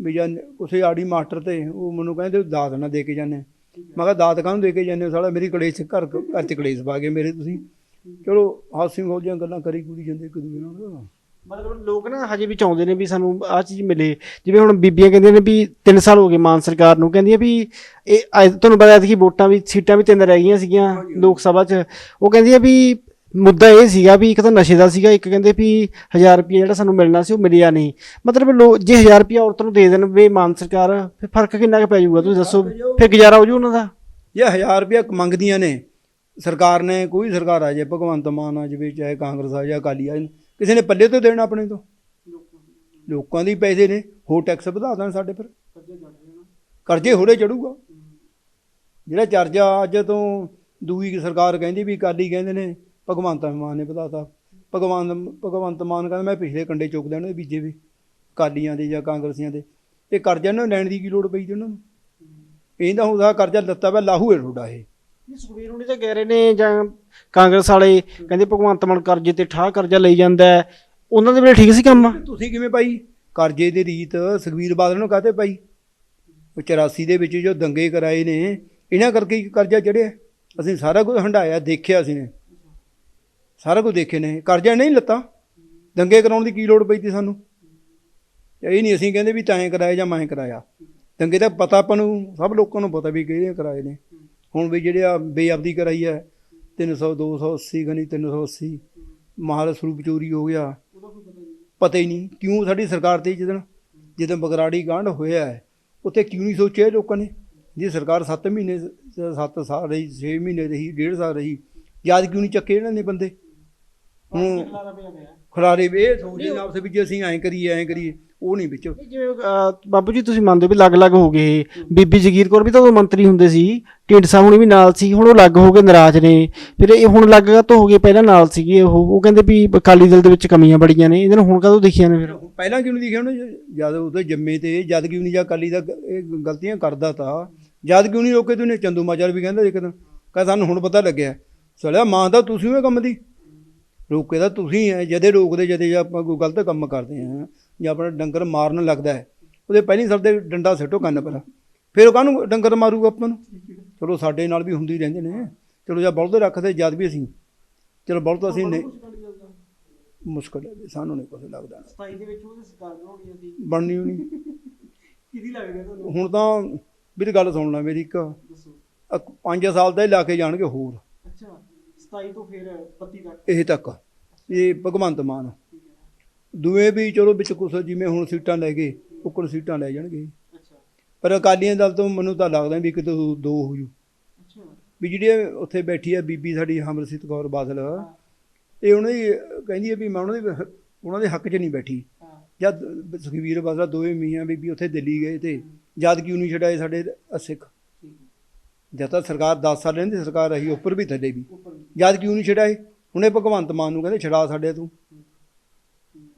ਵੀ ਜਾਂ ਉਸੇ ਆੜੀ ਮਾਸਟਰ ਤੇ ਉਹ ਮੈਨੂੰ ਕਹਿੰਦੇ ਦਾਤ ਨਾ ਦੇ ਕੇ ਜਾਂਦੇ। ਮੈਂ ਕਿਹਾ ਦਾਤ ਕਾਹਨੂੰ ਦੇ ਕੇ ਜਾਂਦੇ ਹੋ? ਸਾਲਾ ਮੇਰੀ ਕਲੇਸ਼ ਘਰ ਘਰ ਚ ਕਲੇਸ਼ ਪਾ ਗਏ ਮੇਰੇ ਤੁਸੀਂ। ਚਲੋ ਹਾਸੀ ਹੋ ਜਿਹੀਆਂ ਗੱਲਾਂ ਕਰੀ ਕੁੜੀ ਜਾਂਦੇ ਇੱਕ ਦੂਜੇ ਨਾਲ। ਮਤਲਬ ਲੋਕ ਨਾ ਹਜੇ ਵੀ ਚਾਹੁੰਦੇ ਨੇ ਵੀ ਸਾਨੂੰ ਆਹ ਚੀਜ਼ ਮਿਲੇ। ਜਿਵੇਂ ਹੁਣ ਬੀਬੀਆਂ ਕਹਿੰਦੀਆਂ ਨੇ ਵੀ 3 ਸਾਲ ਹੋ ਗਏ ਮਾਨ ਸਰਕਾਰ ਨੂੰ। ਕਹਿੰਦੀਆਂ ਵੀ ਇਹ ਅੱਜ ਤੁਹਾਨੂੰ ਪਤਾ ਹੈ ਕਿ ਵੋਟਾਂ ਵੀ ਸੀਟਾਂ ਵੀ ਤਿੰਨ ਰਹਿ ਗਈਆਂ ਸੀਗੀਆਂ ਲੋਕ ਸਭਾ 'ਚ। ਉਹ ਕਹਿੰਦੀਆਂ ਵੀ ਮੁੱਦਾ ਇਹ ਸੀਗਾ ਵੀ ਇੱਕ ਤਾਂ ਨਸ਼ੇ ਦਾ ਸੀਗਾ ਇੱਕ ਕਹਿੰਦੇ ਵੀ 1000 ਰੁਪਏ ਜਿਹੜਾ ਸਾਨੂੰ ਮਿਲਣਾ ਸੀ ਉਹ ਮਿਲਿਆ ਨਹੀਂ। ਮਤਲਬ ਲੋ ਜੇ 1000 ਰੁਪਏ ਔਰਤ ਨੂੰ ਦੇ ਦੇਣ ਵੀ ਮਾਨ ਸਰਕਾਰ ਫਿਰ ਫ਼ਰਕ ਕਿੰਨਾ ਕੁ ਪੈ ਜਾਊਗਾ? ਤੁਸੀਂ ਦੱਸੋ। ਫਿਰ ਗੁਜ਼ਾਰਾ ਹੋ ਜੂ ਉਹਨਾਂ ਦਾ? ਇਹ 1000 ਰੁਪਇਆ ਮੰਗਦੀਆਂ ਨੇ ਸਰਕਾਰ ਨੇ ਕੋਈ ਸਰਕਾਰ ਆ ਜਾਏ ਭਗਵੰਤ ਮਾਨ ਆ ਜਾਵੇ ਚਾਹੇ ਕਾਂਗਰਸ ਆ ਜਾਂ ਅਕਾਲੀ ਆ ਜਾਣ, ਕਿਸੇ ਨੇ ਪੱਲੇ ਤੋਂ ਦੇਣਾ ਆਪਣੇ ਤੋਂ? ਲੋਕਾਂ ਦੇ ਹੀ ਪੈਸੇ ਨੇ ਹੋਰ ਟੈਕਸ ਵਧਾ ਦੇਣ ਸਾਡੇ ਪਰ ਕਰਜ਼ੇ ਹੋਰੇ ਚੜੂਗਾ। ਜਿਹੜਾ ਚਰਜਾ ਅੱਜ ਤੋਂ ਦੂਈ ਸਰਕਾਰ ਕਹਿੰਦੀ ਵੀ ਅਕਾਲੀ ਕਹਿੰਦੇ ਨੇ ਭਗਵੰਤ ਮਾਨ ਨੇ ਵਧਾਤਾ ਭਗਵੰਤ ਭਗਵੰਤ ਮਾਨ ਕਹਿੰਦਾ ਮੈਂ ਪਿਛਲੇ ਕੰਡੇ ਚੁੱਕ ਦੇਣੇ ਬੀਜੇ ਵੀ ਅਕਾਲੀਆਂ ਦੇ ਜਾਂ ਕਾਂਗਰਸੀਆਂ ਦੇ। ਇਹ ਕਰਜ਼ਾ ਇਹਨਾਂ ਨੂੰ ਲੈਣ ਦੀ ਕੀ ਲੋੜ ਪਈ ਜੀ ਉਹਨਾਂ ਨੂੰ? ਇਹਦਾ ਹੁੰਦਾ ਕਰਜ਼ਾ ਲੱਤਾ ਵਾ ਲਾਹੂ ਹੈ ਤੁਹਾਡਾ ਇਹ। ਨਹੀਂ ਸੁਖਬੀਰ ਹੁਣੀ ਤਾਂ ਕਹਿ ਰਹੇ ਨੇ ਜਾਂ ਕਾਂਗਰਸ ਵਾਲੇ ਕਹਿੰਦੇ ਭਗਵੰਤ ਮਾਨ ਕਰਜ਼ੇ ਤੇ ਠਾਹ ਕਰਜ਼ਾ ਲਈ ਜਾਂਦਾ ਹੈ। ਉਹਨਾਂ ਦੇ ਵੇਲੇ ਠੀਕ ਸੀ ਕੰਮ? ਤੁਸੀਂ ਕਿਵੇਂ ਪਾਈ? ਕਰਜ਼ੇ ਦੀ ਰੀਤ ਸੁਖਬੀਰ ਬਾਦਲ ਨੂੰ ਕਾਹਤੇ ਪਾਈ? ਉਹ 84 ਦੇ ਵਿੱਚ ਜੋ ਦੰਗੇ ਕਰਾਏ ਨੇ, ਇਹਨਾਂ ਕਰਕੇ ਹੀ ਕਰਜ਼ਾ ਚੜਿਆ ਅਸੀਂ ਸਾਰਾ ਕੁਝ ਹੰਡਾਇਆ ਦੇਖਿਆ ਅਸੀਂ ਨੇ। ਸਾਰਾ ਕੁਝ ਦੇਖੇ ਨੇ। ਕਰਜ਼ਾ ਨਹੀਂ ਲੱਤਾ। ਦੰਗੇ ਕਰਾਉਣ ਦੀ ਕੀ ਲੋੜ ਪਈ ਤੀ ਸਾਨੂੰ? ਇਹ ਨਹੀਂ ਅਸੀਂ ਕਹਿੰਦੇ ਵੀ ਤੈਂ ਕਰਾਇਆ ਜਾਂ ਮੈਂ ਕਰਾਇਆ। ਦੰਗੇ ਦਾ ਪਤਾ ਆਪਾਂ ਨੂੰ, ਸਭ ਲੋਕਾਂ ਨੂੰ ਪਤਾ ਵੀ ਕਿਹੜੇ ਕਰਾਏ ਨੇ। ਹੁਣ ਵੀ ਜਿਹੜੇ ਆ ਬੇਅਬਦੀ ਕਰਾਈ ਹੈ 300 280 ਗਣੀ 380 ਮਾਲ ਸਰੂਪ ਚੋਰੀ ਹੋ ਗਿਆ। ਪਤਾ ਹੀ ਨਹੀਂ ਕਿਉਂ ਸਾਡੀ ਸਰਕਾਰ ਤੇ ਜਦੋਂ ਜਦੋਂ ਬਗਰਾੜੀ ਕਾਂਡ ਹੋਇਆ ਹੈ ਉੱਥੇ ਕਿਉਂ ਨਹੀਂ ਸੋਚਿਆ ਲੋਕਾਂ ਨੇ? ਜੇ ਸਰਕਾਰ 7 ਮਹੀਨੇ 7 ਸਾਲ ਰਹੀ 6 ਮਹੀਨੇ ਰਹੀ 1.5 ਸਾਲ ਰਹੀ ਯਾਦ ਕਿਉਂ ਨਹੀਂ ਚੱਕੇ ਇਹਨਾਂ ਨੇ ਬੰਦੇ? ਹੁਣ ਖਲਾਰੇ ਵੇ ਇਹ ਸੋਚਦੇ ਨੇ ਆਪਸ ਵਿੱਚ ਅਸੀਂ ਐਂ ਕਰੀਏ ਐਂ ਕਰੀਏ। ਉਹ ਨਹੀਂ ਵਿੱਚ। ਜਿਵੇਂ ਅਹ, ਬਾਬੂ ਜੀ ਤੁਸੀਂ ਮੰਨਦੇ ਹੋ ਵੀ ਅਲੱਗ-ਅਲੱਗ ਹੋ ਗਏ ਬੀਬੀ ਜਗੀਰ ਕੌਰ ਵੀ ਤਾਂ ਉਦੋਂ ਮੰਤਰੀ ਹੁੰਦੇ ਸੀ। ਢੀਂਡਸਾ ਹੁਣੀ ਵੀ ਨਾਲ ਸੀ ਹੁਣ ਉਹ ਅਲੱਗ ਹੋ ਗਏ ਨਾਰਾਜ਼ ਨੇ। ਫਿਰ ਇਹ ਹੁਣ ਅਲੱਗ ਤੋਂ ਹੋ ਗਏ? ਪਹਿਲਾਂ ਨਾਲ ਸੀਗੇ ਉਹ। ਉਹ ਕਹਿੰਦੇ ਵੀ ਅਕਾਲੀ ਦਲ ਦੇ ਵਿੱਚ ਕਮੀਆਂ ਬੜੀਆਂ ਨੇ। ਇਹਨਾਂ ਨੂੰ ਹੁਣ ਕਦੋਂ ਦਿਖੀਆਂ ਨੇ ਫਿਰ? ਪਹਿਲਾਂ ਕਿਉਂ ਨਹੀਂ ਦਿਖਿਆ ਉਹਨੇ? ਜਦ ਉਹਦੇ ਜੰਮੇ ਤੇ ਜਦ ਕਿਉਂ ਨਹੀਂ ਜਾਂ ਅਕਾਲੀ ਦਾ ਇਹ ਗਲਤੀਆਂ ਕਰਦਾ ਤਾਂ ਜਦ ਕਿਉਂ ਨਹੀਂ ਰੋਕੇ ਤੂੰ ਚੰਦੂ ਮਾਜਰ ਵੀ ਕਹਿੰਦਾ ਇੱਕ ਦਿਨ। ਕਹ ਸਾਨੂੰ ਹੁਣ ਪਤਾ ਲੱਗਿਆ। ਸੜਿਆ ਮਾਂ ਦਾ ਤੁਸੀਂ ਉਹ ਕੰਮ ਦੀ। ਰੋਕੇ ਤਾਂ ਤੁਸੀਂ ਹੈ ਜਦੇ ਰੋਕਦੇ ਜਦੇ ਆਪਾਂ ਕੋਈ ਗਲਤ ਕੰਮ ਕਰਦੇ ਹਾਂ ਜਾਂ ਆਪਣਾ ਡੰਗਰ ਮਾਰਨ ਲੱਗਦਾ ਹੈ ਉਹਦੇ ਪਹਿਲੀ ਸਰ ਦੇ ਡੰਡਾ ਸਿੱਟੋ ਕੰਨ ਪਰ ਫਿਰ ਉਹ ਕਾਹਨੂੰ ਡੰਗਰ ਮਾਰੂਗਾ ਆਪਾਂ ਨੂੰ? ਚਲੋ ਸਾਡੇ ਨਾਲ ਵੀ ਹੁੰਦੀ ਰਹਿੰਦੇ ਨੇ। ਚਲੋ ਜਾਂ ਬਲਦ ਰੱਖਦੇ ਜਦ ਵੀ ਅਸੀਂ। ਚਲੋ ਬਲਦ ਅਸੀਂ ਨਹੀਂ ਮੁਸ਼ਕਲ ਹੈ ਸਾਨੂੰ ਨਹੀਂ ਕੁਝ ਲੱਗਦਾ। 27 ਦੇ ਵਿੱਚ ਉਹਦੀ ਸਰਕਾਰ ਬਣਾਉਣੀ ਸੀ ਬਣਨੀ ਹੋਣੀ ਕਿਹਦੀ ਲੱਗਦਾ ਤੁਹਾਨੂੰ? ਹੁਣ ਤਾਂ ਵੀਰ ਗੱਲ ਸੁਣ ਲੈ ਮੇਰੀ ਇੱਕ। 5 ਸਾਲ ਦਾ ਹੀ ਲਾ ਕੇ ਜਾਣਗੇ ਹੋਰ। ਅੱਛਾ 27 ਤੋਂ ਫਿਰ 32 ਤੱਕ। ਇਹ ਤੱਕ। ਇਹ ਭਗਵੰਤ ਮਾਨ। ਦੂਏ ਵੀ ਚਲੋ ਵਿੱਚ ਕੁਛ ਜਿਵੇਂ ਹੁਣ ਸੀਟਾਂ ਲੈ ਗਏ ਉੱਕੜ ਸੀਟਾਂ ਲੈ ਜਾਣਗੇ। ਪਰ ਅਕਾਲੀਆਂ ਦਲ ਤੋਂ ਮੈਨੂੰ ਤਾਂ ਲੱਗਦਾ ਵੀ ਕਿਤੇ ਦੋ- ਹੋ ਜੂ। ਵੀ ਜਿਹੜੀ ਉੱਥੇ ਬੈਠੀ ਹੈ ਬੀਬੀ ਸਾਡੀ ਹਮਰਸੀਤ ਕੌਰ ਬਾਦਲ ਇਹ ਉਹਨਾਂ ਦੀ ਕਹਿੰਦੀ ਹੈ ਵੀ ਮੈਂ ਉਹਨਾਂ ਦੇ ਉਹਨਾਂ ਦੇ ਹੱਕ 'ਚ ਨਹੀਂ ਬੈਠੀ। ਜਦ ਸੁਖਵੀਰ ਬਾਦਲ ਦੋਵੇਂ ਮੀਆਂ ਬੀਬੀ ਉੱਥੇ ਦਿੱਲੀ ਗਏ ਤੇ ਜਦ ਕਿਉਂ ਨਹੀਂ ਛਡਾਏ ਸਾਡੇ ਸਿੱਖ। ਜਦ ਤੱਕ ਸਰਕਾਰ 10 ਸਾਲ ਰਹਿੰਦੀ ਸਰਕਾਰ ਰਹੀ ਉੱਪਰ ਵੀ ਥੱਲੇ ਵੀ। ਜਦ ਕਿਉਂ ਨਹੀਂ ਛਡਾਏ ਹੁਣੇ ਭਗਵੰਤ ਮਾਨ ਨੂੰ ਕਹਿੰਦੇ ਛਡਾ ਸਾਡੇ ਤੂੰ।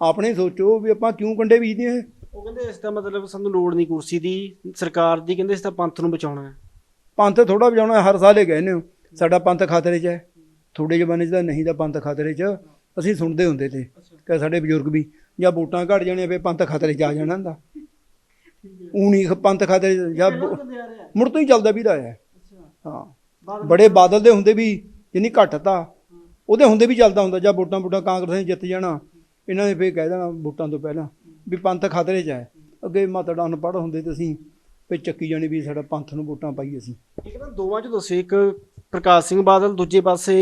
ਆਪਣੇ ਸੋਚੋ ਵੀ ਆਪਾਂ ਕਿਉਂ ਕੰਡੇ ਬੀਜਦੇ ਆ ਉਹ ਕਹਿੰਦੇ ਇਸ ਦਾ ਮਤਲਬ ਸਾਨੂੰ ਲੋੜ ਨਹੀਂ ਕੁਰਸੀ ਦੀ ਸਰਕਾਰ ਦੀ ਕਹਿੰਦੇ ਇਸ ਤਾਂ ਪੰਥ ਨੂੰ ਬਚਾਉਣਾ ਹੈ। ਪੰਥ ਥੋੜਾ ਵਜਾਉਣਾ ਹਰ ਸਾਲ ਹੀ ਕਹਿੰਦੇ ਹੋ। ਸਾਡਾ ਪੰਥ ਖਤਰੇ 'ਚ ਹੈ। ਥੋੜੇ ਜ਼ਮਾਨੇ 'ਚ ਤਾਂ ਨਹੀਂ ਦਾ ਪੰਥ ਖਤਰੇ 'ਚ। ਅਸੀਂ ਸੁਣਦੇ ਹੁੰਦੇ ਤੇ ਕਿ ਸਾਡੇ ਬਜ਼ੁਰਗ ਵੀ ਜਾਂ ਵੋਟਾਂ ਘਟ ਜਾਣੀਆਂ ਫੇ ਪੰਥ ਖਤਰੇ 'ਚ ਆ ਜਾਣਾ ਹੁੰਦਾ। ਊਂ ਨਹੀਂ ਪੰਥ ਖਤਰੇ ਜਾਂ ਮੁੜ ਤੋਂ ਹੀ ਚੱਲਦਾ ਵੀ ਰਿਹਾ ਹੈ। ਹਾਂ। ਬੜੇ ਬਾਦਲ ਦੇ ਹੁੰਦੇ ਵੀ ਜਿੰਨੀ ਘੱਟ ਤਾ ਉਹਦੇ ਹੁੰਦੇ ਵੀ ਚੱਲਦਾ ਹੁੰਦਾ ਜਾਂ ਵੋਟਾਂ ਵੋਟਾਂ ਕਾਂਗਰਸ ਨੇ ਜਿੱਤ ਜਾਣਾ। ਇਹਨਾਂ ਨੇ ਫੇਰ ਕਹਿ ਦੇਣਾ ਵੋਟਾਂ ਤੋਂ ਪਹਿਲਾਂ ਵੀ ਪੰਥ ਖਤਰੇ 'ਚ ਹੈ। ਅੱਗੇ ਮਾਤੜਾ ਅਨਪੜ੍ਹ ਹੁੰਦੇ ਤੇ ਅਸੀਂ ਫੇ ਚੱਕੀ ਜਾਣੀ ਵੀ ਸਾਡਾ ਪੰਥ ਨੂੰ ਵੋਟਾਂ ਪਾਈ ਅਸੀਂ। ਇੱਕ ਨਾ ਦੋਵਾਂ ਚ ਦੱਸਿਓ ਇੱਕ ਪ੍ਰਕਾਸ਼ ਸਿੰਘ ਬਾਦਲ ਦੂਜੇ ਪਾਸੇ